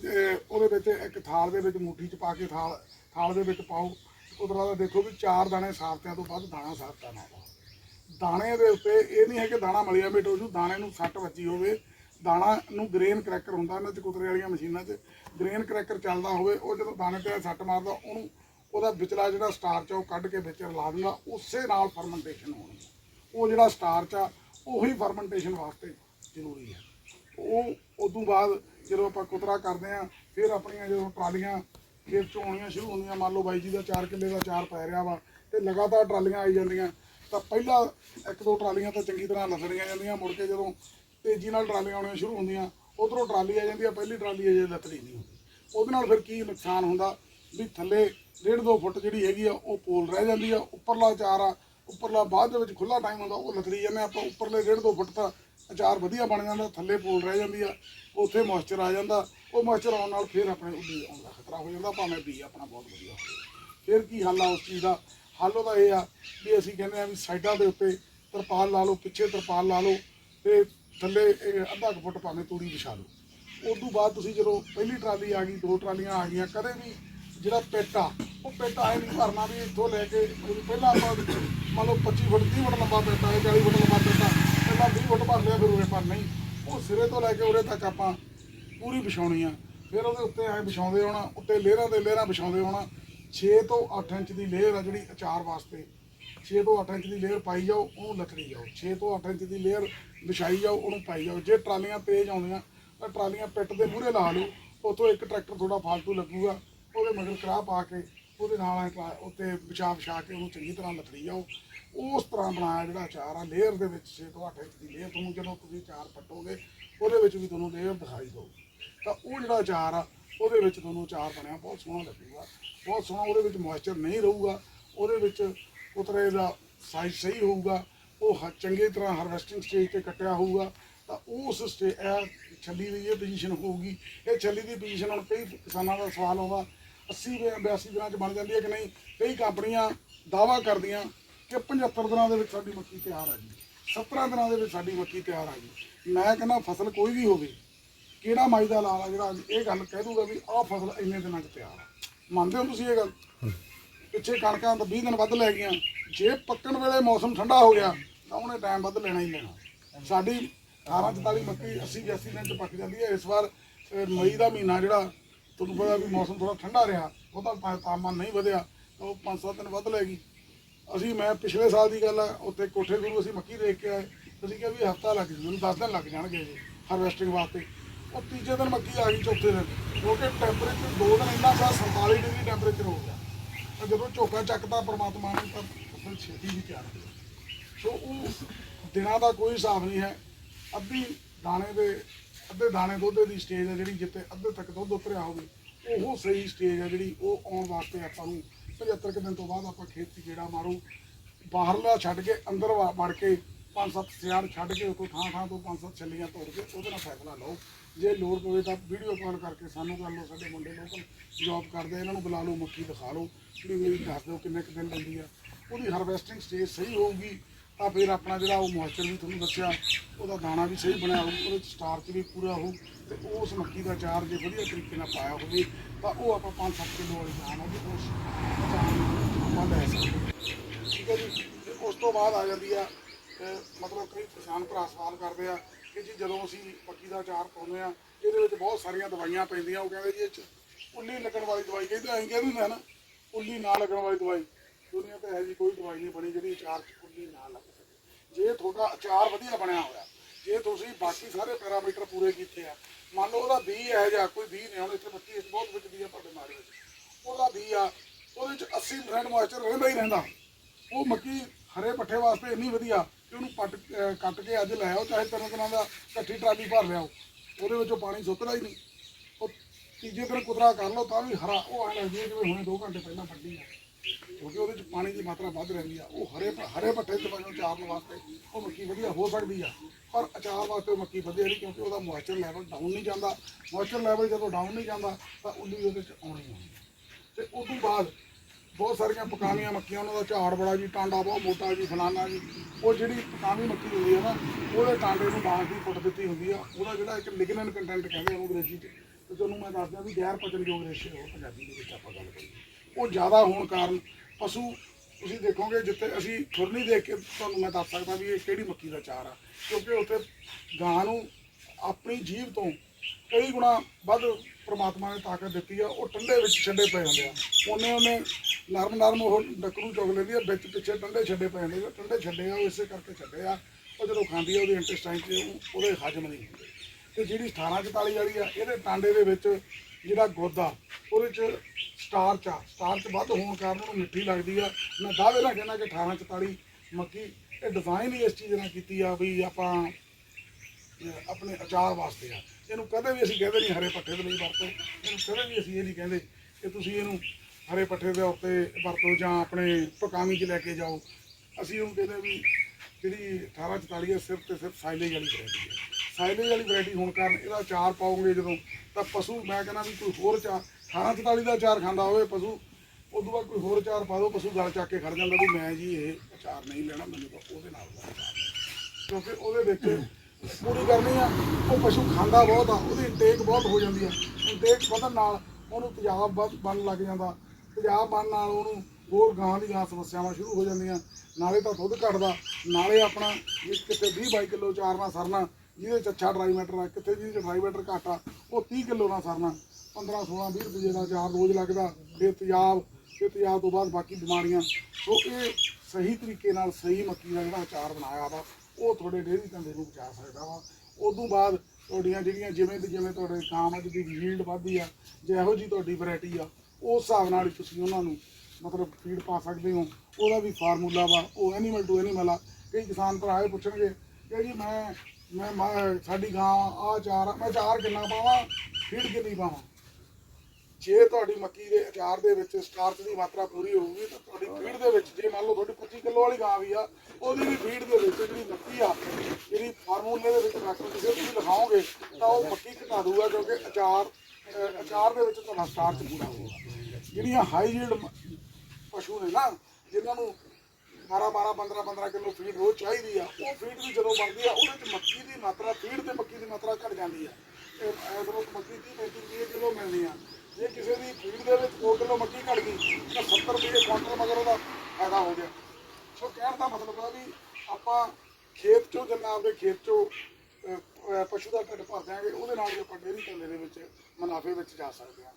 ਉਹਦੇ ਵਿੱਚ ਇੱਕ ਥਾਲ ਦੇ ਵਿੱਚ ਮੁੱਠੀ ਚ ਪਾ ਕੇ ਥਾਲ ਥਾਲ ਦੇ ਵਿੱਚ ਪਾਓ। ਕੁਤਰਾ ਦਾ ਦੇਖੋ ਵੀ ਚਾਰ ਦਾਣੇ ਸਾਫ਼ਤਿਆਂ ਤੋਂ ਵੱਧ ਦਾਣਾ ਸਾਫ਼ਤਾ ਨਾ ਦਾਣੇ ਦੇ ਉੱਤੇ ਇਹ ਨਹੀਂ ਹੈ ਕਿ ਦਾਣਾ ਮਲਿਆ ਮੇਟ ਹੋ ਦਾਣੇ ਨੂੰ ਸੱਟ ਵੱਜੀ ਹੋਵੇ, ਦਾਣਾ ਨੂੰ ਗ੍ਰੇਨ ਕਰੈਕਰ ਹੁੰਦਾ ਇਹਨਾਂ ਚ, ਕੁਤਰੇ ਵਾਲੀਆਂ ਮਸ਼ੀਨਾਂ 'ਚ, ਗ੍ਰੇਨ ਕਰੈਕਰ ਚੱਲਦਾ ਹੋਵੇ, ਉਹ ਜਦੋਂ ਦਾਣੇ ਤੇ ਸੱਟ ਮਾਰਦਾ, ਉਹਨੂੰ ਉਹਦਾ ਵਿਚਲਾ ਜਿਹੜਾ ਸਟਾਰਚ ਆ ਉਹ ਕੱਢ ਕੇ ਵਿੱਚ ਲਾ ਦਿੰਦਾ, ਉਸੇ ਨਾਲ ਫਰਮੈਂਟੇਸ਼ਨ ਹੋਣੀ ਉਹ ਜਿਹੜਾ ਸਟਾਰਚ ਆ, ਉਹੀ ਫਰਮੈਂਟੇਸ਼ਨ ਵਾਸਤੇ ਜ਼ਰੂਰੀ ਹੈ ਉਹ ਉਦੋਂ ਬਾਅਦ ਜਦੋਂ ਆਪਾਂ ਕੁਤਰਾ ਕਰਦੇ ਆ, ਫਿਰ ਆਪਣੀਆਂ ਜਦੋਂ ਟਰਾਲੀਆਂ ਖੇਤ ਚੋਂ ਆਉਣੀਆਂ ਸ਼ੁਰੂ ਹੁੰਦੀਆਂ, ਮੰਨ ਲਓ ਬਾਈ ਜੀ ਦਾ 4 ਕਿੱਲੇ ਦਾ ਚਾਰ ਪੈ ਰਿਹਾ ਵਾ ਤੇ ਲਗਾਤਾਰ ਟਰਾਲੀਆਂ ਆਈ ਜਾਂਦੀਆਂ, ਤਾਂ ਪਹਿਲਾਂ ਇੱਕ ਦੋ ਟਰਾਲੀਆਂ ਤਾਂ ਚੰਗੀ ਤਰ੍ਹਾਂ ਲੱਥੜੀਆਂ ਜਾਂਦੀਆਂ, ਮੁੜ ਕੇ ਜਦੋਂ ਤੇਜ਼ੀ ਨਾਲ ਟਰਾਲੀਆਂ ਆਉਣੀਆਂ ਸ਼ੁਰੂ ਹੁੰਦੀਆਂ, ਉਧਰੋਂ ਟਰਾਲੀ ਆ ਜਾਂਦੀ ਆ, ਪਹਿਲੀ ਟਰਾਲੀ ਅਜੇ ਲੱਥੜੀ ਨਹੀਂ ਹੁੰਦੀ। ਉਹਦੇ ਨਾਲ ਫਿਰ ਕੀ ਨੁਕਸਾਨ ਹੁੰਦਾ? ਵੀ ਥੱਲੇ ਡੇਢ ਦੋ ਫੁੱਟ ਜਿਹੜੀ ਹੈਗੀ ਆ, ਉਹ ਪੋਲ ਰਹਿ ਜਾਂਦੀ ਆ, ਉੱਪਰਲਾ ਚਾਰ ਆ ਉੱਪਰਲਾ ਬਾਅਦ ਦੇ ਵਿੱਚ ਖੁੱਲਾ ਟਾਈਮ ਹੁੰਦਾ, ਉਹ ਲੱਥੜੀ ਜਾਂਦੇ ਆਪਾਂ ਉੱਪਰਲੇ ਡੇਢ ਦੋ ਫੁੱਟ ਤਾਂ ਅਚਾਰ ਵਧੀਆ ਬਣ ਜਾਂਦਾ, ਥੱਲੇ ਪੋਲ ਰਹਿ ਜਾਂਦੀ ਆ, ਉੱਥੇ ਮੋਇਸਚਰ ਆ ਜਾਂਦਾ, ਉਹ ਮੋਇਸਚਰ ਆਉਣ ਨਾਲ ਫਿਰ ਆਪਣੇ ਉੱਡੀ ਆਉਣ ਦਾ ਖਤਰਾ ਹੋ ਜਾਂਦਾ, ਭਾਵੇਂ ਬੀ ਆਪਣਾ ਬਹੁਤ ਵਧੀਆ ਹੋਵੇ। ਫਿਰ ਕੀ ਹੱਲ ਆ ਉਸ ਚੀਜ਼ ਦਾ? ਹੱਲ ਉਹਦਾ ਇਹ ਆ ਵੀ ਅਸੀਂ ਕਹਿੰਦੇ ਆ ਵੀ ਸਾਈਡਾਂ ਦੇ ਉੱਤੇ ਤਰਪਾਲ ਲਾ ਲਓ, ਪਿੱਛੇ ਤਰਪਾਲ ਲਾ ਲਓ ਤੇ ਥੱਲੇ ਅੱਧਾ ਕੁ ਫੁੱਟ ਭਾਵੇਂ ਤੂੜੀ ਵਿਛਾ ਲਓ। ਉਸ ਤੋਂ ਬਾਅਦ ਤੁਸੀਂ ਜਦੋਂ ਪਹਿਲੀ ਟਰਾਲੀ ਆ ਗਈ, ਦੋ ਟਰਾਲੀਆਂ ਆ ਗਈਆਂ, ਕਦੇ ਵੀ ਜਿਹੜਾ ਪਿੱਟ ਆ, ਉਹ ਪਿੱਟ ਆਏ ਨਹੀਂ ਭਰਨਾ ਵੀ ਇੱਥੋਂ ਲੈ ਕੇ ਪਹਿਲਾਂ ਆਪਾਂ ਮੰਨ ਲਓ 25 ਫੁੱਟ 30 ਫੁੱਟ ਲੰਬਾ ਪਿੱਟ ਆ 40 ਫੁੱਟ ਲੰਬਾ ਪਿੱਟ ਆ ਪਹਿਲਾਂ 20 ਫੁੱਟ ਭਰ ਲਿਆ ਫਿਰ ਉਰੇ ਪਰ ਹੀ। ਉਹ ਸਿਰੇ ਤੋਂ ਲੈ ਕੇ ਉਰੇ ਤੱਕ ਆਪਾਂ ਪੂਰੀ ਵਿਛਾਉਣੀ ਆ। ਫਿਰ ਉਹਦੇ ਉੱਤੇ ਐ ਵਿਛਾਉਂਦੇ ਹੋਣਾ, ਉੱਤੇ ਲੇਅਰਾਂ ਦੇ ਲੇਅਰਾਂ ਵਿਛਾਉਂਦੇ ਹੋਣਾ। 6 ਤੋਂ 8 ਇੰਚ ਦੀ ਲੇਅਰ ਆ ਜਿਹੜੀ ਅਚਾਰ ਵਾਸਤੇ। 6 ਤੋਂ 8 ਇੰਚ ਦੀ ਲੇਅਰ ਪਾਈ ਜਾਓ, ਉਹਨੂੰ ਲੱਕੜੀ ਜਾਓ। 6 ਤੋਂ 8 ਇੰਚ ਦੀ ਲੇਅਰ ਵਿਛਾਈ ਜਾਓ, ਉਹਨੂੰ ਪਾਈ ਜਾਓ। ਜੇ ਟਰਾਲੀਆਂ ਤੇਜ਼ ਆਉਂਦੀਆਂ, ਤਾਂ ਟਰਾਲੀਆਂ ਪਿੱਟ ਦੇ ਮੂਹਰੇ ਲਾ ਲਓ। ਉੱਥੋਂ ਇੱਕ ਟਰੈਕਟਰ ਥੋੜਾ ਫਾਲਤੂ ਲੱਗੂਗਾ, ਉਹਦੇ ਮਗਰ ਕਰਾਹ ਪਾ ਕੇ ਉਹਦੇ ਨਾਲ ਐਂ ਪਾ- ਉੱਤੇ ਵਿਛਾ ਵਿਛਾ ਕੇ ਉਹਨੂੰ ਚੰਗੀ ਤਰ੍ਹਾਂ ਲੱਕੜੀ ਜਾਓ। ਉਸ ਤਰ੍ਹਾਂ ਬਣਾਇਆ ਜਿਹੜਾ ਅਚਾਰ ਆ, ਲੇਅਰ ਦੇ ਵਿੱਚ 6 ਤੋਂ 8 ਇੰਚ ਦੀ ਲੇਅਰ ਤੁਹਾਨੂੰ ਜਦੋਂ ਤੁਸੀਂ ਅਚਾਰ ਪੱਟੋਗੇ, ਉਹਦੇ ਵਿੱਚ ਵੀ ਤੁਹਾਨੂੰ ਲੇਅਰ ਦਿਖਾਈ ਦਊਗੀ। ਤਾਂ ਉਹ ਜਿਹੜਾ ਅਚਾਰ ਆ, ਉਹਦੇ ਵਿੱਚ ਤੁਹਾਨੂੰ ਅਚਾਰ ਬਣਿਆ, ਬਹੁਤ ਸੋਹਣਾ ਲੱਗੂਗਾ। ਬਹੁਤ ਸੋਹਣਾ, ਉਹਦੇ ਵਿੱਚ ਮੋਇਸਚਰ ਨਹੀਂ ਰਹੂਗਾ, ਉਹਦੇ ਵਿੱਚ ਉਤਰੇ ਦਾ ਸਾਈਜ਼ ਸਹੀ ਹੋਊਗਾ, ਉਹ ਹ- ਚੰਗੀ ਤਰ੍ਹਾਂ ਹਾਰਵੈਸਟਿੰਗ ਸਟੇਜ ਤੇ ਕੱਟਿਆ ਹੋਊਗਾ, ਤਾਂ ਉਸ ਸਟੇ ਇਹ ਛੱਲੀ ਦੀ ਇਹ ਪੋਜੀਸ਼ਨ ਹੋਊਗੀ। ਇਹ ਛੱਲੀ ਦੀ ਪੋਜੀਸ਼ਨ ਹੁਣ ਕਈ ਕਿਸਾਨਾਂ ਦਾ ਸਵਾਲ ਆਉਂਦਾ 80 ਵੇ- 82 ਦਿਨਾਂ ਚ ਬਣ ਜਾਂਦੀ ਹੈ ਕਿ ਨਹੀਂ? ਕਈ ਕੰਪਨੀਆਂ ਦਾਵਾ ਕਰਦੀਆਂ ਕਿ 75 ਦਿਨਾਂ ਦੇ ਵਿੱਚ ਸਾਡੀ ਮੱਕੀ ਤਿਆਰ ਆ ਜੀ। 17 ਦਿਨਾਂ ਦੇ ਵਿੱਚ ਸਾਡੀ ਮੱਕੀ ਤਿਆਰ ਆ ਗਈ ਮੈਂ ਕਹਿੰਦਾ ਫਸਲ ਕੋਈ ਵੀ ਹੋਵੇ ਕਿਹੜਾ ਮਾਈ ਦਾ ਲਾਲ ਆ ਜਿਹੜਾ ਇਹ ਗੱਲ ਕਹਿ ਦੂਗਾ ਵੀ ਆਹ ਫਸਲ ਇੰਨੇ ਦਿਨਾਂ 'ਚ ਤਿਆਰ ਆ। ਮੰਨਦੇ ਹੋ ਤੁਸੀਂ ਇਹ ਗੱਲ? ਪਿੱਛੇ ਕਣਕਾਂ ਤਾਂ 20 ਦਿਨ ਵੱਧ ਲੈ ਗਈਆਂ। ਜੇ ਪੱਕਣ ਵੇਲੇ ਮੌਸਮ ਠੰਡਾ ਹੋ ਗਿਆ ਤਾਂ ਉਹਨੇ ਟਾਈਮ ਵੱਧ ਲੈਣਾ ਹੀ ਲੈਣਾ। ਸਾਡੀ 18 44 ਮੱਕੀ 80 82 ਦਿਨ 'ਚ ਪੱਕ ਜਾਂਦੀ ਹੈ। ਇਸ ਵਾਰ ਮਈ ਦਾ ਮਹੀਨਾ ਜਿਹੜਾ ਤੁਹਾਨੂੰ ਪਤਾ ਵੀ ਮੌਸਮ ਥੋੜਾ ਠੰਡਾ ਰਿਹਾ ਉਹਦਾ ਤਾਪਮਾਨ ਨਹੀਂ ਵਧਿਆ ਤਾਂ ਉਹ 5-7 ਦਿਨ ਵੱਧ ਲੈ ਗਈ। ਅਸੀਂ ਮੈਂ ਪਿਛਲੇ ਸਾਲ ਦੀ ਗੱਲ ਆ, ਉੱਥੇ ਕੋਠੇ ਗੁਰੂ ਅਸੀਂ ਮੱਕੀ ਦੇਖ ਕੇ ਆਏ। ਅਸੀਂ ਕਿਹਾ ਵੀ ਹਫਤਾ ਲੱਗ ਜੂ ਮੈਨੂੰ 10 ਦਿਨ ਲੱਗ ਜਾਣਗੇ ਜੀ ਹਾਰਵੈਸਟਿੰਗ ਵਾਸਤੇ। ਉਹ ਤੀਜੇ ਦਿਨ ਮੱਕੀ ਆ ਗਈ ਚੌਥੇ ਦਿਨ, ਕਿਉਂਕਿ ਟੈਂਪਰੇਚਰ ਦੋ ਦਿਨ ਇੰਨਾ ਸਾ 47 ਡਿਗਰੀ ਟੈਂਪਰੇਚਰ ਹੋ ਗਿਆ। ਤਾਂ ਜਦੋਂ ਝੋਕਾ ਚੱਕਦਾ ਪ੍ਰਮਾਤਮਾ ਨੇ, ਤਾਂ ਫਸਲ ਛੇਤੀ ਹੀ ਤਿਆਰ ਹੋ ਸੋ ਉਹ ਦਿਨਾਂ ਦਾ ਕੋਈ ਹਿਸਾਬ ਨਹੀਂ ਹੈ। ਅੱਧੀ ਦਾਣੇ ਦੇ, ਅੱਧੇ ਦਾਣੇ ਦੁੱਧ ਦੀ ਸਟੇਜ ਹੈ ਜਿਹੜੀ ਜਿੱਤੇ ਅੱਧੇ ਤੱਕ ਦੁੱਧ ਉਤਰਿਆ ਹੋਵੇ, ਉਹ ਸਹੀ ਸਟੇਜ ਹੈ ਜਿਹੜੀ ਉਹ ਆਉਣ ਵਾਸਤੇ ਆਪਾਂ ਨੂੰ 75 ਕੁ ਦਿਨ ਤੋਂ ਬਾਅਦ ਆਪਾਂ ਖੇਤ 'ਚ ਗੇੜਾ ਮਾਰੂ। ਬਾਹਰਲਾ ਛੱਡ ਕੇ ਅੰਦਰ ਵਾ- ਵੜ ਕੇ ਪੰਜ ਸੱਤ ਸਿਆੜ ਛੱਡ ਕੇ ਉਤੋਂ ਥਾਂ ਥਾਂ ਤੋਂ ਪੰਜ ਸੱਤ ਛੱਲੀਆਂ ਤੋੜ ਕੇ ਉਹਦੇ ਨਾਲ ਫੈਸਲਾ ਲਓ। ਜੇ ਲੋੜ ਪਵੇ ਤਾਂ ਵੀਡੀਓ ਕਾਲ ਕਰਕੇ ਸਾਨੂੰ ਕਰ ਲਓ ਸਾਡੇ ਮੁੰਡੇ ਲੋਕਲ ਜੌਬ ਕਰਦੇ ਆ, ਇਹਨਾਂ ਨੂੰ ਬੁਲਾ ਲਓ ਮੱਕੀ ਦਿਖਾ ਲਓ। ਵੀ ਮੇਰੀ ਦੱਸ ਦਿਓ ਕਿੰਨੇ ਕੁ ਦਿਨ ਲੈਂਦੀ ਆ। ਉਹਦੀ ਹਾਰਵੈਸਟਿੰਗ ਸਟੇਜ ਸਹੀ ਹੋਊਗੀ। ਤਾਂ ਫਿਰ ਆਪਣਾ ਜਿਹੜਾ ਉਹ ਮੋਇਸਚਰ ਵੀ ਤੁਹਾਨੂੰ ਦੱਸਿਆ, ਉਹਦਾ ਦਾਣਾ ਵੀ ਸਹੀ ਬਣਿਆ ਹੋਊ, ਉਹਦੇ ਚ ਸਟਾਰਚ ਵੀ ਪੂਰਾ ਹੋਊ, ਤੇ ਉਸ ਮੱਕੀ ਦਾ ਚਾਰ ਜੇ ਵਧੀਆ ਤਰੀਕੇ ਨਾਲ ਪਾਇਆ ਹੋਵੇ, ਤਾਂ ਉਹ ਆਪਾਂ 5-7 ਕਿਲੋ ਵਾਲੀ ਦਾਣਾ ਵੀ ਉਸ ਆਪਾਂ ਲੈ ਸਕਦੇ ਠੀਕ ਹੈ ਜੀ? ਤੇ ਉਸ ਤੋਂ ਬਾਅਦ ਆ ਜਾਂਦੀ ਆ ਮਤਲਬ ਕਈ ਕਿਸਾਨ ਭਰਾ ਸਵਾਲ ਕਰਦੇ ਆ ਕਿ ਜੀ ਜਦੋਂ ਅਸੀਂ ਮੱਕੀ ਦਾ ਚਾਰ ਪਾਉਂਦੇ ਆ, ਇਹਦੇ ਵਿੱਚ ਬਹੁਤ ਸਾਰੀਆਂ ਦਵਾਈਆਂ ਪੈਂਦੀਆਂ, ਉਹ ਕਹਿੰਦੇ ਜੀ ਇਹ 'ਚ ਉੱਲੀ ਲੱਗਣ ਵਾਲੀ ਦਵਾਈ ਕਹਿੰਦੇ ਐਂ ਕਹਿੰਦੇ ਹੁੰਦੇ ਨਾ, ਉੱਲੀ ਨਾ ਲੱਗਣ ਵਾਲੀ ਦਵਾਈ, ਦੁਨੀਆ ਤੇ ਹੈ ਜੀ ਕੋਈ ਦਵਾਈ ਨਹੀਂ ਬਣੀ ਜਿਹੜੀ ਚਾਰ 'ਚ ਉੱਲੀ ਨਾ ਲੱਗ। ਜੇ ਤੁਹਾਡਾ ਅਚਾਰ ਵਧੀਆ ਬਣਿਆ ਹੋਇਆ, ਜੇ ਤੁਸੀਂ ਬਾਕੀ ਸਾਰੇ ਪੈਰਾਮੀਟਰ ਪੂਰੇ ਕੀਤੇ ਆ, ਮੰਨ ਲਓ ਉਹਦਾ ਬੀ ਹੈ ਜਾਂ ਕੋਈ ਬੀ ਨਹੀਂ ਹੁਣ ਇੱਥੇ ਮੱਕੀ ਇਸ ਬਹੁਤ ਵੀ ਆ ਤੁਹਾਡੇ ਮਾਰੇ ਵਿੱਚ। ਉਹਦਾ ਬੀ ਆ, ਉਹਦੇ ਚ 80% ਮੋਇਸਚਰ ਰਹਿੰਦਾ ਹੀ ਰਹਿੰਦਾ। ਉਹ ਮੱਕੀ ਹਰੇ ਪੱਠੇ ਵਾਸਤੇ ਇੰਨੀ ਵਧੀਆ ਕਿ ਉਹਨੂੰ ਪੱਟ ਕੱਟ ਕੇ ਅੱਜ ਲੈ ਆਓ, ਚਾਹੇ ਤਰ੍ਹਾਂ ਤਰ੍ਹਾਂ ਦਾ ਇਕੱਠੀ ਟਰਾਲੀ ਭਰ ਲਿਆਓ। ਉਹਦੇ ਵਿੱਚੋਂ ਪਾਣੀ ਸੁੱਕਦਾ ਹੀ ਨਹੀਂ। ਉਹ ਤੀਜੇ ਦਿਨ ਕੁਤਰਾ ਕਰ ਲਓ ਤਾਂ ਵੀ ਹਰਾ, ਉਹ ਐਂ ਲੱਗਦੀ ਹੈ ਜਿਵੇਂ ਹੁਣੇ 2 ਘੰਟੇ ਪਹਿਲਾਂ ਵੱਢੀ ਆ। ਕਿਉਂਕਿ ਉਹਦੇ ਚ ਪਾਣੀ ਦੀ ਮਾਤਰਾ ਵੱਧ ਰਹਿੰਦੀ ਆ। ਉਹ ਹਰੇ ਹਰੇ ਪੱਠੇ ਚ ਬਣਨ ਚਾਰਨ ਵਾਸਤੇ ਉਹ ਮੱਕੀ ਵਧੀਆ ਹੋ ਸਕਦੀ ਆ। ਪਰ ਅਚਾਰ ਵਾਸਤੇ ਉਹ ਮੱਕੀ ਵਧੀਆ ਨਹੀਂ ਕਿਉਂਕਿ ਉਹਦਾ ਮੋਇਸਚਰ ਲੈਵਲ ਡਾਊਨ ਨਹੀਂ ਜਾਂਦਾ। ਮੋਇਸਚਰ ਲੈਵਲ ਜਦੋਂ ਡਾਊਨ ਨਹੀਂ ਜਾਂਦਾ, ਤਾਂ ਉੱਲੀ ਉਹਦੇ ਚ ਆਉਣੀ ਆਉਂਦੀ ਤੇ ਉਸ ਤੋਂ ਬਾਅਦ ਬਹੁਤ ਸਾਰੀਆਂ ਪਕਾਵੀਆਂ ਮੱਕੀਆਂ, ਉਹਨਾਂ ਦਾ ਝਾੜ ਬੜਾ ਜੀ, ਟਾਂਡਾ ਬਹੁਤ ਮੋਟਾ ਜੀ, ਫਲਾਨਾ ਜੀ। ਉਹ ਜਿਹੜੀ ਪਕਾਵੀ ਮੱਕੀ ਹੁੰਦੀ ਹੈ ਨਾ, ਉਹਦੇ ਟਾਂਡੇ ਨੂੰ ਬਾਂਸ ਦੀ ਫੁੱਟ ਦਿੱਤੀ ਹੁੰਦੀ ਆ। ਉਹਦਾ ਜਿਹੜਾ ਇੱਕ ਲਿਗਨਨ ਕੰਟੈਂਟ ਕਹਿੰਦੇ ਉਹਨੂੰ ਅੰਗਰੇਜ਼ੀ 'ਚ। ਤੇ ਤੁਹਾਨੂੰ ਮੈਂ ਦੱਸਦਾ ਵੀ ਗੈਰ ਪਚਨਯੋਗ ਰੇਸ਼ੇ, ਉਹ ਪੰਜਾਬੀ ਦੇ ਵਿੱਚ ਆਪਾਂ ਗੱਲ ਕਰੀਏ। ਉਹ ਜ਼ਿਆਦਾ ਹੋਣ ਕਾਰਨ ਪਸ਼ੂ ਤੁਸੀਂ ਦੇਖੋਗੇ ਜਿੱਥੇ ਅਸੀਂ ਖੁਰਨੀ ਦੇਖ ਕੇ ਤੁਹਾਨੂੰ ਮੈਂ ਦੱਸ ਸਕਦਾ ਵੀ ਇਹ ਕਿਹੜੀ ਮੱਕੀ ਦਾ ਚਾਰ। ਆ ਕਿਉਂਕਿ ਉੱਥੇ ਗਾਂ ਨੂੰ ਆਪਣੀ ਜੀਵ ਤੋਂ ਕਈ ਗੁਣਾ ਵੱਧ ਪ੍ਰਮਾਤਮਾ ਨੇ ਤਾਕਤ ਦਿੱਤੀ ਆ, ਉਹ ਟੰਡੇ ਵਿੱਚ ਛੱਡੇ ਪਏ ਹੁੰਦੇ ਆ। ਉਹਨੇ ਉਹਨੇ ਨਰਮ ਨਰਮ ਉਹ ਡੱਕਰੂ ਚੁਗ ਲੈਂਦੀ ਆ, ਵਿੱਚ ਪਿੱਛੇ ਟੰਡੇ ਛੱਡੇ ਪਏ ਹੁੰਦੇ ਆ ਟੰਡੇ ਛੱਡੇ ਆ, ਉਹ ਇਸੇ ਕਰਕੇ ਛੱਡੇ ਆ। ਉਹ ਜਦੋਂ ਖਾਂਦੀ ਆ, ਉਹਦੇ ਇੰਟੈਸਟਾਈਨ 'ਚ ਉਹਦੇ ਹਜਮ ਨਹੀਂ ਹੁੰਦੇ। ਤੇ ਜਿਹੜੀ 1844 ਵਾਲੀ ਆ, ਇਹਦੇ ਟਾਂਡੇ ਦੇ ਵਿੱਚ ਜਿਹੜਾ ਗੋਦਾ ਉਹਦੇ ਚ ਸਟਾਰਚ ਆ। ਸਟਾਰਚ ਵੱਧ ਹੋਣ ਕਾਰਨ ਉਹਨੂੰ ਮਿੱਠੀ ਲੱਗਦੀ ਆ। ਮੈਂ ਦਾਅਵੇ ਨਾਲ ਕਹਿੰਦਾ ਕਿ 1844 ਮੱਕੀ, ਇਹ ਡਿਜ਼ਾਈਨ ਹੀ ਇਸ ਚੀਜ਼ ਨਾਲ ਕੀਤੀ ਆ ਵੀ ਆਪਾਂ ਆਪਣੇ ਅਚਾਰ ਵਾਸਤੇ ਆ। ਇਹਨੂੰ ਕਦੇ ਵੀ ਅਸੀਂ ਕਹਿੰਦੇ ਨਹੀਂ ਹਰੇ ਪੱਠੇ ਦੇ ਲਈ ਵਰਤੋ। ਇਹਨੂੰ ਕਦੇ ਵੀ ਅਸੀਂ ਇਹ ਨਹੀਂ ਕਹਿੰਦੇ ਕਿ ਤੁਸੀਂ ਇਹਨੂੰ ਹਰੇ ਪੱਠੇ ਦੇ ਉੱਤੇ ਵਰਤੋ ਜਾਂ ਆਪਣੇ ਪਕਾਮੀ 'ਚ ਲੈ ਕੇ ਜਾਓ। ਅਸੀਂ ਉਹਨੂੰ ਕਹਿੰਦੇ ਵੀ ਜਿਹੜੀ 1844 ਹੈ ਸਿਰਫ ਤੇ ਸਿਰਫ ਸਾਈਲੇਜ ਵਾਲੀ ਵੈਰਾਈਟੀ ਹੈ ਸਾਈਲੇਜ ਵਾਲੀ ਵੈਰਾਈਟੀ ਹੋਣ ਕਾਰਨ ਇਹਦਾ ਅਚਾਰ ਪਾਓਗੇ ਜਦੋਂ, ਤਾਂ ਪਸ਼ੂ, ਮੈਂ ਕਹਿੰਦਾ ਵੀ ਕੋਈ ਹੋਰ ਅਚਾਰ 1844 ਦਾ ਅਚਾਰ ਖਾਂਦਾ ਹੋਵੇ ਪਸ਼ੂ, ਉਦੋਂ ਬਾਅਦ ਕੋਈ ਹੋਰ ਚਾਰ ਪਾ ਦਿਓ, ਪਸ਼ੂ ਗਲ ਚੱਕ ਕੇ ਖੜ ਜਾਂਦਾ ਵੀ ਮੈਂ ਜੀ ਇਹ ਅਚਾਰ ਨਹੀਂ ਲੈਣਾ, ਮੈਨੂੰ ਤਾਂ ਉਹਦੇ ਨਾਲ ਦਾ ਕਿਉਂਕਿ ਉਹਦੇ ਵਿੱਚ ਪੂਰੀ ਕਰਨੀ ਆ, ਉਹ ਪਸ਼ੂ ਖਾਂਦਾ ਬਹੁਤ ਆ, ਉਹਦੀ ਇਨਟੇਕ ਬਹੁਤ ਹੋ ਜਾਂਦੀ ਆ। ਇਨਟੇਕ ਵਧਣ ਨਾਲ ਉਹਨੂੰ ਪੰਜਾਬ ਵੱਧ ਬਣਨ ਲੱਗ ਜਾਂਦਾ। ਪੰਜਾਬ ਬਣਨ ਨਾਲ ਉਹਨੂੰ ਹੋਰ ਗਾਂ ਦੀਆਂ ਸਮੱਸਿਆਵਾਂ ਸ਼ੁਰੂ ਹੋ ਜਾਂਦੀਆਂ। ਨਾਲੇ ਤਾਂ ਦੁੱਧ ਘਟਦਾ, ਨਾਲੇ ਆਪਣਾ ਜੇ ਕਿਤੇ 20 22 ਕਿਲੋ ਚਾਰ ਨਾਲ ਸਰਨਾ ਜਿਹਦੇ ਚ ਅੱਛਾ ਡਰਾਈ ਮੈਟਰ ਆ, ਕਿੱਥੇ ਜਿਹਦੇ ਚ ਡਰਾਈ ਮੈਟਰ ਘੱਟ ਆ, ਉਹ 30 ਕਿਲੋ ਨਾਲ ਸਰਨਾ। 15 16 20 ਰੁਪਏ ਦਾ ਚਾਰ ਰੋਜ਼ ਲੱਗਦਾ ਫਿਰ ਤੇਜ਼ਾਬ ਫਿਰ ਤੇਜ਼ਾਬ ਤੋਂ ਬਾਅਦ ਬਾਕੀ ਬਿਮਾਰੀਆਂ। ਸੋ ਇਹ ਸਹੀ ਤਰੀਕੇ ਨਾਲ ਸਹੀ ਮੱਕੀ ਦਾ ਜਿਹੜਾ ਅਚਾਰ ਬਣਾਇਆ ਵਾ, ਉਹ ਤੁਹਾਡੇ ਡੇਅਰੀ ਧੰਦੇ ਨੂੰ ਬਚਾ ਸਕਦਾ ਵਾ। ਉਦੋਂ ਬਾਅਦ ਤੁਹਾਡੀਆਂ ਜਿਹੜੀਆਂ ਜਿਵੇਂ ਤੇ ਜਿਵੇਂ ਤੁਹਾਡੇ ਕਾਮਜ ਦੀ ਯੀਲਡ ਵੱਧਦੀ ਆ, ਜਿਹੋ ਜੀ ਤੁਹਾਡੀ ਵੈਰਾਈਟੀ ਆ, ਉਸ ਹਿਸਾਬ ਨਾਲ ਤੁਸੀਂ ਉਹਨਾਂ ਨੂੰ ਮਤਲਬ ਫੀਡ ਪਾ ਸਕਦੇ ਹੋ। ਉਹਦਾ ਵੀ ਫਾਰਮੂਲਾ ਵਾ, ਉਹ ਐਨੀਮਲ ਟੂ ਐਨੀਮਲ ਆ। ਕਈ ਕਿਸਾਨ ਭਰਾ ਇਹ ਪੁੱਛਣਗੇ ਕਿ ਜੀ ਮੈਂ ਮੈਂ ਮੈਂ- ਸਾਡੀ ਗਾਂ ਆ ਚਾਰ ਆ, ਮੈਂ ਚਾਰ ਕਿੰਨਾ ਪਾਵਾਂ ਫੀਡ ਕਿੰਨੀ ਪਾਵਾਂ। ਜੇ ਤੁਹਾਡੀ ਮੱਕੀ ਦੇ ਅਚਾਰ ਦੇ ਵਿੱਚ ਸਟਾਰਚ ਦੀ ਮਾਤਰਾ ਪੂਰੀ ਹੋਊਗੀ ਤਾਂ ਤੁਹਾਡੀ ਫੀਡ ਦੇ ਵਿੱਚ ਜੇ ਮੰਨ ਲਓ ਤੁਹਾਡੀ 25 ਕਿਲੋ ਵਾਲੀ ਗਾਂ ਵੀ ਆ ਉਹਦੀ ਵੀ ਫੀਡ ਦੇ ਵਿੱਚ ਜਿਹੜੀ ਮੱਕੀ ਆ ਜਿਹੜੀ ਫਾਰਮੂਲੇ ਦੇ ਵਿੱਚ ਡਾਕਟਰ ਕਿਸੇ ਤੁਸੀਂ ਲਿਖਾਓਗੇ ਤਾਂ ਉਹ ਮੱਕੀ ਘਟਾ ਦੂਗਾ ਕਿਉਂਕਿ ਅਚਾਰ ਅਹ ਅਚਾਰ ਦੇ ਵਿੱਚ ਤੁਹਾਡਾ ਸਟਾਰਚ ਪੂਰਾ ਹੋਊਗਾ। ਜਿਹੜੀਆਂ ਹਾਈ ਜੀਲਡ ਪਸ਼ੂ ਨੇ ਨਾ ਜਿਨ੍ਹਾਂ ਨੂੰ 12 12 15 15 ਕਿਲੋ ਫੀਡ ਰੋਜ਼ ਚਾਹੀਦੀ ਆ। ਉਹ ਫੀਡ ਵੀ ਜਦੋਂ ਬਣਦੀ ਆ, ਉਹਦੇ ਚ ਮੱਕੀ ਦੀ ਮਾਤਰਾ ਫੀਡ ਤੇ ਮੱਕੀ ਦੀ ਮਾਤਰਾ ਘਟ ਜਾਂਦੀ ਆ। ਇਹ ਇਸ ਰੋਜ਼ ਮੱਕੀ 30 35 ਵੀਹ ਕਿਲੋ ਮਿਲਦੀ ਆ। ਜੇ ਕਿਸੇ ਦੀ ਫੀਡ ਦੇ ਵਿੱਚ 2 ਕਿਲੋ ਮੱਕੀ ਘਟ ਗਈ, ਤਾਂ 70 ਰੁਪਏ ਕੁਆਂਟਲ ਮਗਰ ਉਹਦਾ ਫਾਇਦਾ ਹੋ ਗਿਆ। ਸੋ ਕਹਿਣ ਦਾ ਮਤਲਬ ਆ ਵੀ ਆਪਾਂ ਖੇਤ ਚੋਂ ਜਿੰਨਾ ਆਪਦੇ ਖੇਤ ਚੋਂ ਪਸ਼ੂ ਦਾ ਢਿੱਡ ਭਰ ਦਿਆਂਗੇ, ਉਹਦੇ ਨਾਲ ਵੀ ਆਪਾਂ ਡੇਅਰੀ ਧੰਦੇ ਦੇ ਵਿੱਚ ਮੁਨਾਫੇ ਵਿੱਚ ਜਾ ਸਕਦੇ ਹਾਂ